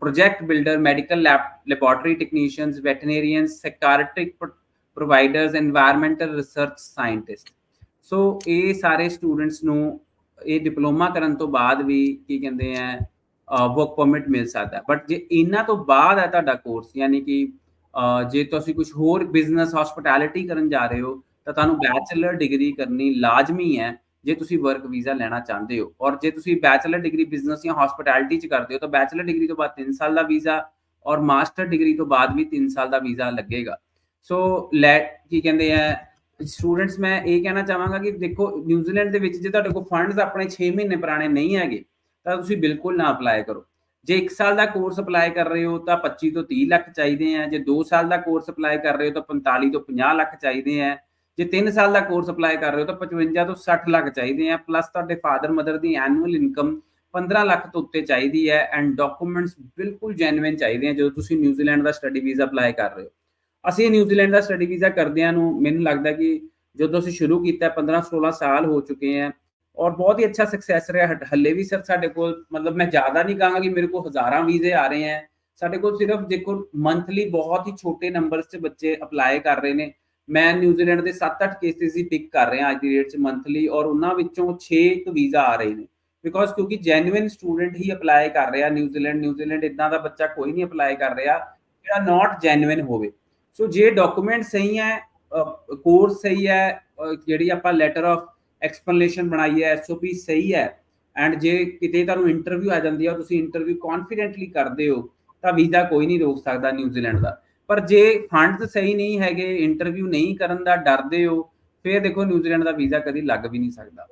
project builder medical lab laboratory technicians veterinarians electric providers environmental research scientist so ਇਹ ਸਾਰੇ ਸਟੂਡੈਂਟਸ ਨੂੰ ਇਹ ਡਿਪਲੋਮਾ ਕਰਨ ਤੋਂ ਬਾਅਦ ਵੀ ਕੀ ਕਹਿੰਦੇ ਆ ਵਰਕ ਪਰਮਿਟ ਮਿਲ ਸਕਦਾ। ਬਟ ਜੇ ਇਹਨਾਂ ਤੋਂ ਬਾਅਦ ਹੈ ਤੁਹਾਡਾ ਕੋਰਸ ਯਾਨੀ ਕਿ ਜੇ ਤੁਸੀਂ ਕੁਝ ਹੋਰ ਬਿਜ਼ਨਸ ਹਸਪਿਟੈਲਿਟੀ ਕਰਨ ਜਾ ਰਹੇ ਹੋ ਤਾਂ ਤੁਹਾਨੂੰ ਬੈਚਲਰ ਡਿਗਰੀ ਕਰਨੀ ਲਾਜ਼ਮੀ ਹੈ ਜੇ ਤੁਸੀਂ ਵਰਕ ਵੀਜ਼ਾ ਲੈਣਾ ਚਾਹੁੰਦੇ ਹੋ। ਔਰ ਜੇ ਤੁਸੀਂ ਬੈਚਲਰ ਡਿਗਰੀ ਬਿਜ਼ਨਸ ਜਾਂ ਹਸਪਿਟੈਲਿਟੀ ਚ ਕਰਦੇ ਹੋ ਤਾਂ ਬੈਚਲਰ ਡਿਗਰੀ ਤੋਂ ਬਾਅਦ 3 ਸਾਲ ਦਾ ਵੀਜ਼ਾ ਔਰ ਮਾਸਟਰ ਡਿਗਰੀ ਤੋਂ ਬਾਅਦ ਵੀ 3 ਸਾਲ ਦਾ ਵੀਜ਼ਾ ਲੱਗੇਗਾ। ਸੋ ਲੈ ਕੀ ਕਹਿੰਦੇ ਆ ਸਟੂਡੈਂਟਸ ਮੈਂ ਇਹ ਕਹਿਣਾ ਚਾਹਾਂਗਾ ਕਿ ਦੇਖੋ ਨਿਊਜ਼ੀਲੈਂਡ ਦੇ ਵਿੱਚ ਜੇ ਤੁਹਾਡੇ ਕੋਲ ਫੰਡਸ ਆਪਣੇ 6 ਮਹੀਨੇ ਪੁਰਾਣੇ ਨਹੀਂ ਹੈਗੇ, ਤਾਂ ਤੁਸੀਂ ਬਿਲਕੁਲ ਨਾ ਅਪਲਾਈ ਕਰੋ। ਜੇ 1 ਸਾਲ ਦਾ ਕੋਰਸ ਅਪਲਾਈ ਕਰ ਰਹੇ ਹੋ ਤਾਂ 25 ਤੋਂ 30 ਲੱਖ ਚਾਹੀਦੇ ਆ। ਜੇ 2 ਸਾਲ ਦਾ ਕੋਰਸ ਅਪਲਾਈ ਕਰ ਰਹੇ ਹੋ ਤਾਂ 45 ਤੋਂ 50 ਲੱਖ ਚਾਹੀਦੇ ਆ। ਜੇ 3 ਸਾਲ ਦਾ ਕੋਰਸ ਅਪਲਾਈ ਕਰ ਰਹੇ ਹੋ ਤਾਂ 55 ਤੋਂ 60 ਲੱਖ ਚਾਹੀਦੇ ਆ ਪਲੱਸ ਤੁਹਾਡੇ ਫਾਦਰ ਮਦਰ ਦੀ ਐਨੂਅਲ ਇਨਕਮ 15 ਲੱਖ ਤੋਂ ਉੱਤੇ ਚਾਹੀਦੀ ਹੈ ਐਂਡ ਡਾਕੂਮੈਂਟਸ ਬਿਲਕੁਲ ਜੈਨੂਇਨ ਚਾਹੀਦੇ ਆ ਜਦੋਂ ਤੁਸੀਂ ਨਿਊਜ਼ੀਲੈਂਡ ਦਾ ਸਟੱਡੀ ਵੀਜ਼ਾ ਅਪਲਾਈ ਕਰ ਰਹੇ ਹੋ। ਅਸੀਂ ਨਿਊਜ਼ੀਲੈਂਡ ਦਾ ਸਟੱਡੀ ਵੀਜ਼ਾ ਕਰਦਿਆਂ ਨੂੰ ਮੈਨੂੰ ਲੱਗਦਾ ਕਿ ਜਦੋਂ ਅਸੀਂ ਸ਼ੁਰੂ ਕੀਤਾ 15 16 ਸਾਲ ਹੋ ਚੁੱਕੇ ਆ ਔਰ ਬਹੁਤ ਹੀ ਅੱਛਾ ਸਕਸੈਸ ਰਿਹਾ ਹਟ- ਹੱਲੇ ਵੀ ਸਰ ਸਾਡੇ ਕੋਲ ਮਤਲਬ ਮੈਂ ਜ਼ਿਆਦਾ ਨਹੀਂ ਕਹਾਂਗਾ ਕਿ ਮੇਰੇ ਕੋਲ ਹਜ਼ਾਰਾਂ ਵੀਜ਼ੇ ਆ ਰਹੇ ਆ। ਸਾਡੇ ਕੋਲ ਸਿਰਫ ਦੇਖੋ ਮੰਥਲੀ ਬਹੁਤ ਹੀ ਛੋਟੇ ਨੰਬਰਸ 'ਚ ਬੱਚੇ ਅਪਲਾਈ ਕਰ ਰਹੇ ਨੇ। ਮੈਂ ਨਿਊਜ਼ੀਲੈਂਡ ਦੇ 7-8 ਕੇਸਿਸ ਹੀ ਪਿਕ ਕਰ ਰਿਹਾ ਅੱਜ ਦੀ ਡੇਟ 'ਚ ਮੰਥਲੀ ਔਰ ਉਹਨਾਂ ਵਿੱਚੋਂ 6 ਕੁ ਵੀਜ਼ਾ ਆ ਰਹੇ ਨੇ। ਬਿਕੋਜ਼ ਕਿਉਂਕਿ ਜੈਨੂਇਨ ਸਟੂਡੈਂਟ ਹੀ ਅਪਲਾਈ ਕਰ ਰਿਹਾ ਨਿਊਜ਼ੀਲੈਂਡ ਨਿਊਜ਼ੀਲੈਂਡ ਇਦਾਂ ਦਾ ਬੱਚਾ ਕੋਈ ਨਹੀਂ ਅਪਲਾਈ ਕਰ ਰਿਹਾ ਜਿਹੜਾ ਨਾਟ ਜੈਨੂਇਨ ਹੋਵੇ। ਸੋ ਜੇ ਡਾਕੂਮੈਂਟ ਸਹੀ ਹੈ ਕੋਰਸ ਸਹੀ ਹੈ ਜਿਹੜੀ ਆਪਾਂ ਲੈਟਰ ਆਫ ਐਕਸਪਲੇਨੇਸ਼ਨ ਬਣਾਈ ਹੈ ਐਸਓਪੀ ਸਹੀ ਹੈ ਐਂਡ ਜੇ ਕਿਤੇ ਤੁਹਾਨੂੰ ਇੰਟਰਵਿਊ ਆ ਜਾਂਦੀ ਹੈ ਤੁਸੀਂ ਇੰਟਰਵਿਊ ਕੌਨਫੀਡੈਂਟਲੀ ਕਰਦੇ ਹੋ, ਤਾਂ ਵੀਜ਼ਾ ਕੋਈ ਨਹੀਂ ਰੋਕ ਸਕਦਾ ਨਿਊਜ਼ੀਲੈਂਡ ਦਾ। ਪਰ ਜੇ ਫੰਡ ਸਹੀ ਨਹੀਂ ਹੈਗੇ ਇੰਟਰਵਿਊ ਨਹੀਂ ਕਰਨ ਦਾ ਡਰਦੇ ਹੋ ਫਿਰ ਦੇਖੋ ਨਿਊਜ਼ੀਲੈਂਡ ਦਾ ਵੀਜ਼ਾ ਕਦੀ ਲੱਗ ਵੀ ਨਹੀਂ ਸਕਦਾ।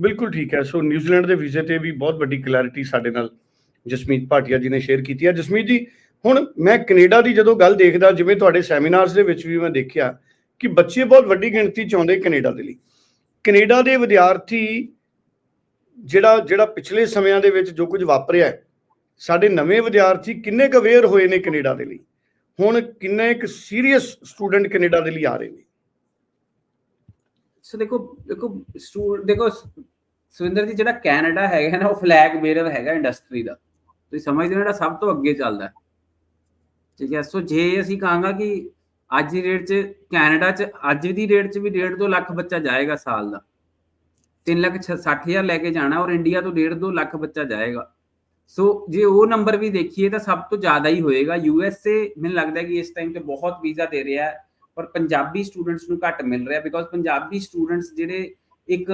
ਬਿਲਕੁਲ ਠੀਕ ਹੈ। ਸੋ ਨਿਊਜ਼ੀਲੈਂਡ ਦੇ ਵੀਜ਼ੇ ਤੇ ਵੀ ਬਹੁਤ ਵੱਡੀ ਕਲੈਰਿਟੀ ਸਾਡੇ ਨਾਲ ਜਸਮੀਤ ਭਾਟੀਆ ਜੀ ਨੇ ਸ਼ੇਅਰ ਕੀਤੀ ਹੈ। ਜਸਮੀਤ ਜੀ ਹੁਣ ਮੈਂ ਕੈਨੇਡਾ ਦੀ ਜਦੋਂ ਗੱਲ ਦੇਖਦਾ ਜਿਵੇਂ ਤੁਹਾਡੇ ਸੈਮੀਨਾਰਸ ਦੇ ਵਿੱਚ ਵੀ ਮੈਂ ਦੇਖਿਆ ਕਿ ਬੱਚੇ ਬਹੁਤ ਵੱਡੀ ਗਿਣਤੀ ਚ ਆਉਂਦੇ ਕੈਨੇਡਾ ਦੇ ਲਈ। ਕੈਨੇਡਾ ਦੇ ਵਿਦਿਆਰਥੀ ਜਿਹੜਾ ਜਿਹੜਾ ਪਿਛਲੇ ਸਮਿਆਂ ਦੇ ਵਿੱਚ ਜੋ ਕੁਝ ਵਾਪਰਿਆ ਹੈ, ਸਾਡੇ ਨਵੇਂ ਵਿਦਿਆਰਥੀ ਕਿੰਨੇ ਕੁ ਅਵੇਅਰ ਹੋਏ ਨੇ ਕੈਨੇਡਾ ਦੇ ਲਈ? ਹੁਣ ਕਿੰਨੇ ਇੱਕ ਸੀਰੀਅਸ ਸਟੂਡੈਂਟ ਕੈਨੇਡਾ ਦੇ ਲਈ ਆ ਰਹੇ ਨੇ? ਸੋ ਦੇਖੋ ਦੇਖੋ ਸਟੂਡ ਦੇਖੋ, ਸੁਰਿੰਦਰ ਜੀ, ਜਿਹੜਾ ਕੈਨੇਡਾ ਹੈਗਾ ਨਾ, ਉਹ ਫਲੈਗ ਬੇਰਰ ਹੈਗਾ ਇੰਡਸਟਰੀ ਦਾ। ਤੁਸੀਂ ਸਮਝਦੇ ਹੋ, ਜਿਹੜਾ ਸਭ ਤੋਂ ਅੱਗੇ ਚੱਲਦਾ ਹੈ। ਠੀਕ ਹੈ ਸੋ ਜੇ ਅਸੀਂ ਕਹਾਂਗਾ ਕਿ ਅੱਜ ਦੀ ਰੇਟ 'ਚ, ਕੈਨੇਡਾ 'ਚ, ਅੱਜ ਦੀ ਰੇਟ 'ਚ ਵੀ 1.5 2 ਲੱਖ ਬੱਚਾ ਜਾਏਗਾ ਸਾਲ ਦਾ। 3 ਲੱਖ 60000 ਲੈ ਕੇ ਜਾਣਾ ਔਰ ਇੰਡੀਆ ਤੋਂ 1.5 2 ਲੱਖ ਬੱਚਾ ਜਾਏਗਾ। ਸੋ ਜੇ ਉਹ ਨੰਬਰ ਵੀ ਦੇਖੀਏ ਤਾਂ ਸਭ ਤੋਂ ਜ਼ਿਆਦਾ ਹੀ ਹੋਏਗਾ। ਯੂ ਐਸ ਏ ਮੈਨੂੰ ਲੱਗਦਾ ਕਿ ਇਸ ਟਾਈਮ ਤੇ ਬਹੁਤ ਵੀਜ਼ਾ ਦੇ ਰਿਹਾ ਹੈ ਪਰ ਪੰਜਾਬੀ ਸਟੂਡੈਂਟਸ ਨੂੰ ਘੱਟ ਮਿਲ ਰਿਹਾ ਬਿਕੋਜ਼ ਪੰਜਾਬੀ ਸਟੂਡੈਂਟਸ ਜਿਹੜੇ ਇੱਕ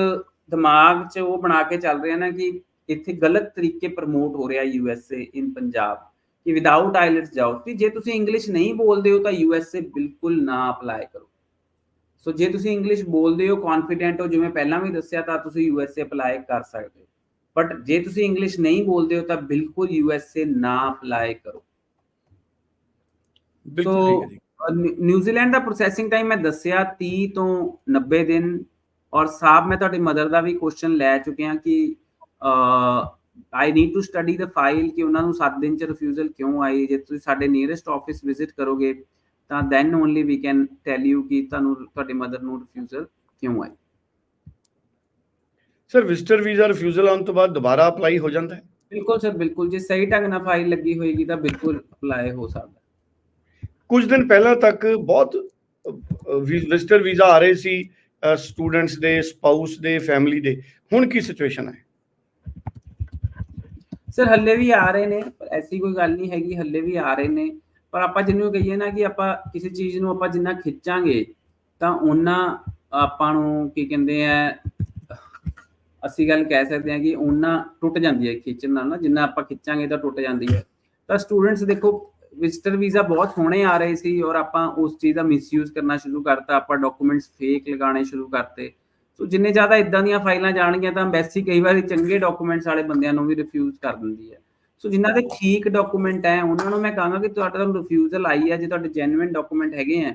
ਦਿਮਾਗ 'ਚ ਉਹ ਬਣਾ ਕੇ ਚੱਲ ਰਹੇ ਆ ਨਾ ਕਿ ਇੱਥੇ ਗਲਤ ਤਰੀਕੇ ਪ੍ਰਮੋਟ ਹੋ ਰਿਹਾ U S A in Punjab ਕਿ ਵਿਦਆਊਟ ਆਈਲਟਸ ਜਾਓ। ਤੇ ਜੇ ਤੁਸੀਂ ਇੰਗਲਿਸ਼ ਨਹੀਂ ਬੋਲਦੇ ਹੋ ਤਾਂ ਯੂ ਐਸ ਏ ਬਿਲਕੁਲ ਨਾ ਅਪਲਾਈ ਕਰੋ। ਸੋ ਜੇ ਤੁਸੀਂ ਇੰਗਲਿਸ਼ ਬੋਲਦੇ ਹੋ ਕੌਨਫੀਡੈਂਟ ਹੋ, ਜਿਵੇਂ ਪਹਿਲਾਂ ਵੀ ਦੱਸਿਆ ਤਾਂ ਤੁਸੀਂ ਯੂ ਐਸ ਏ ਅਪਲਾਈ ਕਰ ਸਕਦੇ ਹੋ। ਬਟ ਜੇ ਤੁਸੀਂ ਇੰਗਲਿਸ਼ ਨਹੀਂ ਬੋਲਦੇ ਹੋ ਤਾਂ ਬਿਲਕੁਲ ਯੂ ਐਸ ਏ ਨਾ ਅਪਲਾਈ ਕਰੋ। ਬਿਲਕੁਲ ਨਿਊਜ਼ੀਲੈਂਡ ਦਾ ਪ੍ਰੋਸੈਸਿੰਗ ਟਾਈਮ ਮੈਂ ਦੱਸਿਆ 30 ਤੋਂ 90 ਦਿਨ। ਔਰ ਸਾਹਬ ਮੈਂ ਤੁਹਾਡੀ ਮਦਰ ਦਾ ਵੀ ਕੁਐਸਚਨ ਲੈ ਚੁੱਕਿਆ ਕਿ I need to study the file ਕਿ ਉਹਨਾਂ ਨੂੰ 7 ਦਿਨ ਚ ਰਿਫਿਊਜ਼ਲ ਕਿਉਂ ਆਈ? ਜੇ ਤੁਸੀਂ ਸਾਡੇ ਨੀਅਰੈਸਟ ਆਫਿਸ ਵਿਜ਼ਿਟ ਕਰੋਗੇ ਤਾਂ then only we can tell you ਕਿ ਤੁਹਾਨੂੰ ਤੁਹਾਡੀ ਮਦਰ ਨੂੰ ਰਿਫਿਊਜ਼ਲ ਕਿਉਂ ਆਈ। ਸਰ ਵਿਜ਼ਟਰ ਵੀਜ਼ਾ ਰਿਫਿਊਜ਼ਲ ਆਉਣ ਤੋਂ ਬਾਅਦ ਦੁਬਾਰਾ ਅਪਲਾਈ ਹੋ ਜਾਂਦਾ ਹੈ? ਬਿਲਕੁਲ ਸਰ ਬਿਲਕੁਲ। ਜੇ ਸਹੀ ਢੰਗ ਨਾਲ ਫਾਈਲ ਲੱਗੀ ਹੋਏਗੀ ਤਾਂ ਬਿਲਕੁਲ ਅਪਲਾਈ ਹੋ ਸਕਦਾ ਕੁਝ ਦਿਨ ਪਹਿਲਾਂ ਤੱਕ ਬਹੁਤ ਵਿਜ਼ਟਰ ਵੀਜ਼ਾ ਆ ਰਹੇ ਸੀ ਸਟੂਡੈਂਟਸ ਦੇ ਸਪਾਊਸ ਦੇ ਫੈਮਿਲੀ ਦੇ। ਹੁਣ ਕੀ ਸਿਚੁਏਸ਼ਨ ਹੈ? ਸਰ ਹੱਲੇ ਵੀ ਆ ਰਹੇ ਨੇ ਪਰ ਐਸੀ ਕੋਈ ਗੱਲ ਨਹੀਂ ਹੈਗੀ ਹੱਲੇ ਵੀ ਆ ਰਹੇ ਨੇ। ਪਰ ਆਪਾਂ ਜਿਹਨੂੰ ਕਹੀਏ ਨਾ ਕਿ ਆਪਾਂ ਕਿਸੇ ਚੀਜ਼ ਨੂੰ ਆਪਾਂ ਜਿੰਨਾ ਖਿੱਚਾਂਗੇ ਤਾਂ ਉਹਨਾਂ ਆਪਾਂ ਨੂੰ ਕੀ ਕਹਿੰਦੇ ਆ ਅਸੀਂ ਗੱਲ ਕਹਿ ਸਕਦੇ ਹਾਂ ਕਿ ਉਹਨਾਂ ਟੁੱਟ ਜਾਂਦੀ ਹੈ ਖਿੱਚਣ ਨਾਲ ਨਾ, ਜਿੰਨਾ ਆਪਾਂ ਖਿੱਚਾਂਗੇ ਤਾਂ ਟੁੱਟ ਜਾਂਦੀ ਹੈ। ਤਾਂ ਸਟੂਡੈਂਟਸ ਦੇਖੋ ਵਿਜ਼ਟਰ ਵੀਜ਼ਾ ਬਹੁਤ ਸੋਹਣੇ ਆ ਰਹੇ ਸੀ ਔਰ ਆਪਾਂ ਉਸ ਚੀਜ਼ ਦਾ ਮਿਸਯੂਜ਼ ਕਰਨਾ ਸ਼ੁਰੂ ਕਰਤਾ, ਆਪਾਂ ਡਾਕੂਮੈਂਟਸ ਫੇਕ ਲਗਾਉਣੇ ਸ਼ੁਰੂ ਕਰਤੇ। ਸੋ ਜਿੰਨੇ ਜ਼ਿਆਦਾ ਇਦਾਂ ਦੀਆਂ ਫਾਈਲਾਂ ਜਾਣਗੀਆਂ ਤਾਂ ਐਮਬੈਸੀ ਕਈ ਵਾਰੀ ਚੰਗੇ ਡਾਕੂਮੈਂਟਸ ਵਾਲੇ ਬੰਦਿਆਂ ਨੂੰ ਵੀ ਰਿਫਿਊਜ਼ ਕਰ ਦਿੰਦੀ ਹੈ। ਸੋ ਜਿਨ੍ਹਾਂ ਦੇ ਠੀਕ ਡਾਕੂਮੈਂਟ ਹੈ, ਉਹਨਾਂ ਨੂੰ ਮੈਂ ਕਹਾਂਗਾ ਕਿ ਤੁਹਾਡਾ ਤੁਹਾਨੂੰ ਰਿਫਿਊਜ਼ਲ ਆਈ ਹੈ, ਜੇ ਤੁਹਾਡੇ ਜੈਨੂਇਨ ਡਾਕੂਮੈਂਟ ਹੈਗੇ ਆ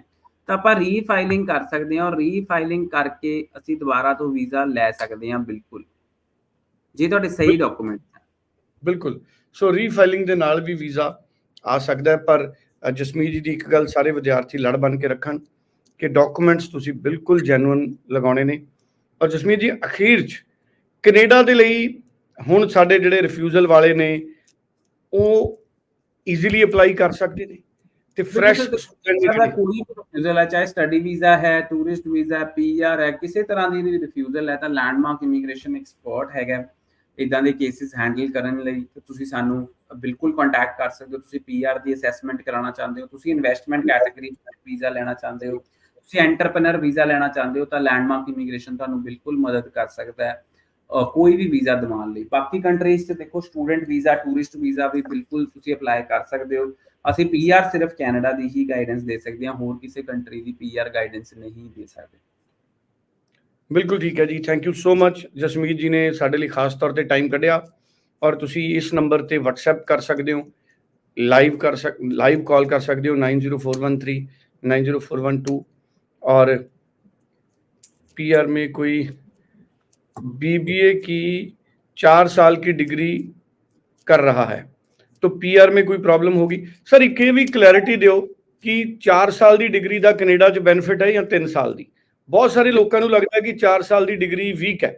ਤਾਂ ਆਪਾਂ ਰੀਫਾਈਲਿੰਗ ਕਰ ਸਕਦੇ ਹਾਂ ਔਰ ਰੀਫਾਈਲਿੰਗ ਕਰਕੇ ਅਸੀਂ ਦੁਬਾਰਾ ਤੋਂ ਵੀਜ਼ਾ ਲੈ ਸਕਦੇ ਹਾਂ ਬਿਲਕੁਲ। ਜੇ ਤੁਹਾਡੇ ਸਹੀ ਡਾਕੂਮੈਂਟ ਬਿਲਕੁਲ। ਸੋ ਰੀਫਾਈਲਿੰਗ ਦੇ ਨਾਲ ਵੀ ਵੀਜ਼ਾ ਆ ਸਕਦਾ ਹੈ ਪਰ ਜਸਮੀਤ ਜੀ ਦੀ ਇੱਕ ਗੱਲ ਸਾਰੇ ਵਿਦਿਆਰਥੀ ਲੜ ਬਣ ਕੇ ਰੱਖਣ ਕਿ ਡਾਕੂਮੈਂਟਸ ਤੁਸੀਂ ਬਿਲਕੁਲ ਜੈਨੂਇਨ ਲਗਾਉਣੇ ਨੇ। ਔਰ ਜਸਮੀਤ ਜੀ ਅਖੀਰ 'ਚ ਕੈਨੇਡਾ ਦੇ ਲਈ ਹੁਣ ਸਾਡੇ ਜਿਹੜੇ ਰਿਫਿਊਜ਼ਲ ਵਾਲੇ ਨੇ ਉਹ ਈਜ਼ੀਲੀ ਅਪਲਾਈ ਕਰ ਸਕਦੇ ਨੇ। ਤੇ ਫਰੈਸ਼ ਕੋਈ ਰਿਫਿਊਜ਼ਲ ਹੈ ਚਾਹੇ ਸਟੱਡੀ ਵੀਜ਼ਾ ਹੈ ਟੂਰਿਸਟ ਵੀਜ਼ਾ ਹੈ ਪੀਆਰ ਹੈ ਕਿਸੇ ਤਰ੍ਹਾਂ ਦੀ ਵੀ ਰਿਫਿਊਜ਼ਲ ਹੈ ਤਾਂ ਲੈਂਡਮਾਰਕ ਇਮੀਗ੍ਰੇਸ਼ਨ ਐਕਸਪਰਟ ਹੈਗਾ ਇਦਾਂ ਦੇ ਕੇਸਿਸ ਹੈਂਡਲ ਕਰਨ ਲਈ ਤੁਸੀਂ ਸਾਨੂੰ ਬਿਲਕੁਲ ਕੰਟੈਕਟ ਕਰ ਸਕਦੇ ਹੋ ਤੁਸੀਂ ਪੀਆਰ ਦੀ ਅਸੈਸਮੈਂਟ ਕਰਾਉਣਾ ਚਾਹੁੰਦੇ ਹੋ ਤੁਸੀਂ ਇਨਵੈਸਟਮੈਂਟ ਕੈਟਾਗਰੀ ਵੀਜ਼ਾ ਲੈਣਾ ਚਾਹੁੰਦੇ ਹੋ ਤੁਸੀਂ ਐਂਟਰਪ੍ਰੈਨਰ ਵੀਜ਼ਾ ਲੈਣਾ ਚਾਹੁੰਦੇ ਹੋ ਤਾਂ ਲੈਂਡਮਾਰਕ ਇਮੀਗ੍ਰੇਸ਼ਨ ਤੁਹਾਨੂੰ ਬਿਲਕੁਲ ਮਦਦ ਕਰ ਸਕਦਾ ਹੈ ਕੋਈ ਵੀ ਵੀਜ਼ਾ ਦਿਵਾਉਣ ਲਈ। ਬਾਕੀ ਕੰਟਰੀਜ਼ 'ਚ ਦੇਖੋ ਸਟੂਡੈਂਟ ਵੀਜ਼ਾ ਟੂਰਿਸਟ ਵੀਜ਼ਾ ਵੀ ਬਿਲਕੁਲ ਤੁਸੀਂ ਅਪਲਾਈ ਕਰ ਸਕਦੇ ਹੋ। ਅਸੀਂ ਪੀਆਰ ਸਿਰਫ ਕੈਨੇਡਾ ਦੀ ਹੀ ਗਾਈਡੈਂਸ ਦੇ ਸਕਦੇ ਹਾਂ ਹੋਰ ਕਿਸੇ ਕੰਟਰੀ ਦੀ ਪੀਆਰ ਗਾਈਡੈਂਸ ਨਹੀਂ ਦੇ ਸਕਦੇ ਬਿਲਕੁਲ ਠੀਕ ਹੈ ਜੀ thank you so much Jasmeet ji ਨੇ ਸਾਡੇ ਲਈ ਖਾਸ ਤੌਰ ਤੇ ਟਾਈਮ ਕੱਢਿਆ ਔਰ ਤੁਸੀਂ ਇਸ ਨੰਬਰ ਤੇ WhatsApp ਕਰ ਸਕਦੇ ਹੋ ਲਾਈਵ ਕਰ ਸਕ ਲਾਈਵ ਕਾਲ ਕਰ ਸਕਦੇ ਹੋ 90413 90412 और पीआर में कोई बीबीए की चार साल की डिग्री कर रहा है तो पीआर में कोई प्रॉब्लम होगी सर एक ये भी क्लैरिटी ਦਿਓ ਕਿ 4 ਸਾਲ ਦੀ ਡਿਗਰੀ ਦਾ ਕੈਨੇਡਾ 'ਚ ਬੈਨੀਫਿਟ ਹੈ ਜਾਂ 3 ਸਾਲ ਦੀ ਬਹੁਤ ਸਾਰੇ ਲੋਕਾਂ ਨੂੰ ਲੱਗਦਾ ਕਿ 4 ਸਾਲ ਦੀ ਡਿਗਰੀ ਵੀਕ ਹੈ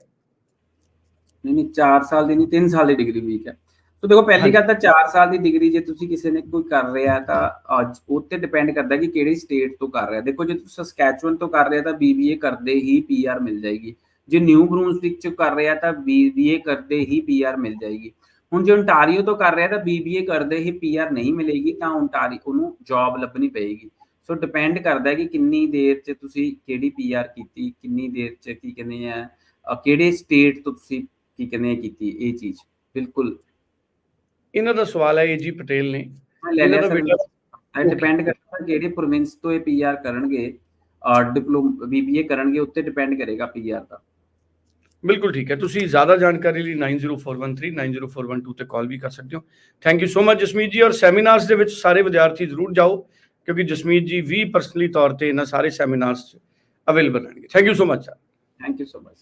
ਨਹੀਂ ਨਹੀਂ 4 ਸਾਲ ਦੀ ਨਹੀਂ 3 ਸਾਲ ਦੀ ਡਿਗਰੀ ਵੀਕ ਹੈ ਤੋ ਦੇਖੋ ਪਹਿਲੀ ਗੱਲ ਤਾਂ 4 ਸਾਲ ਦੀ ਡਿਗਰੀ ਜੇ ਤੁਸੀਂ ਕਿਸੇ ਨੇ ਕੋਈ ਕਰ ਰਿਹਾ ਤਾਂ ਅੱਜ ਉਹ ਤੇ ਡਿਪੈਂਡ ਕਰਦਾ ਕਿ ਕਿਹੜੀ ਸਟੇਟ ਤੋਂ ਕਰ ਰਿਹਾ ਦੇਖੋ ਜੇ ਤੁਸੀਂ ਸਸਕੈਚੁਅਨ ਤੋਂ ਕਰ ਰਿਹਾ ਤਾਂ ਬੀਬੀਏ ਕਰਦੇ ਹੀ ਪੀਆਰ ਮਿਲ ਜਾਏਗੀ ਜੇ ਨਿਊ ਬਰੂਨਸਵਿਕ ਚ ਕਰ ਰਿਹਾ ਤਾਂ ਬੀਬੀਏ ਕਰਦੇ ਹੀ ਪੀਆਰ ਮਿਲ ਜਾਏਗੀ ਹੁਣ ਜੇ ਓਨਟਾਰੀਓ ਤੋਂ ਕਰ ਰਿਹਾ ਤਾਂ ਬੀਬੀਏ ਕਰਦੇ ਹੀ ਪੀਆਰ ਨਹੀਂ ਮਿਲੇਗੀ ਤਾਂ ਓਨਟਾਰੀਓ ਉਹਨੂੰ ਜੌਬ ਲੱਭਣੀ ਪਏਗੀ। ਸੋ ਡਿਪੈਂਡ ਕਰਦਾ ਹੈ ਕਿ ਕਿੰਨੀ ਦੇਰ ਚ ਤੁਸੀਂ ਕਿਹੜੀ ਪੀਆਰ ਕੀਤੀ ਕਿੰਨੀ ਦੇਰ ਚ ਕੀ ਕਹਿੰਦੇ ਆ ਕਿਹੜੇ ਸਟੇਟ ਤੋਂ ਤੁਸੀਂ ਕੀ ਕਹਿੰਦੇ ਕੀਤੀ ਇਹ ਚੀਜ਼। ਬਿਲਕੁਲ। ਇਹਨਾਂ ਦਾ ਸਵਾਲ ਹੈ ਏਜੀ ਪਟੇਲ ਨੇ। ਇਹਨਾਂ ਦਾ ਬੇਟਾ ਡਿਪੈਂਡ ਕਰਦਾ ਕਿਹੜੇ ਪ੍ਰੋਵਿੰਸ ਤੋਂ ਇਹ ਪੀਆਰ ਕਰਨਗੇ ਡਿਪਲੋਮ ਬੀਬੀਏ ਕਰਨਗੇ ਉੱਤੇ ਡਿਪੈਂਡ ਕਰੇਗਾ ਪੀਆਰ ਦਾ। ਬਿਲਕੁਲ ਠੀਕ ਹੈ। ਤੁਸੀਂ ਜ਼ਿਆਦਾ ਜਾਣਕਾਰੀ ਲਈ 90413 90412 ਤੇ ਕਾਲ ਵੀ ਕਰ ਸਕਦੇ ਹੋ। Thank you so much Jasmeet ji, ਔਰ ਸੈਮੀਨਾਰਸ ਦੇ ਵਿੱਚ ਸਾਰੇ ਵਿਦਿਆਰਥੀ ਜ਼ਰੂਰ ਜਾਓ, ਕਿਉਂਕਿ ਜਸਮੀਤ ਜੀ ਵੀ ਪਰਸਨਲੀ ਤੌਰ ਤੇ ਇਹਨਾਂ ਸਾਰੇ ਸੈਮੀਨਾਰਸ 'ਚ ਅਵੇਲੇਬਲ ਰਹਿਣਗੇ। Thank you so much sir thank you so much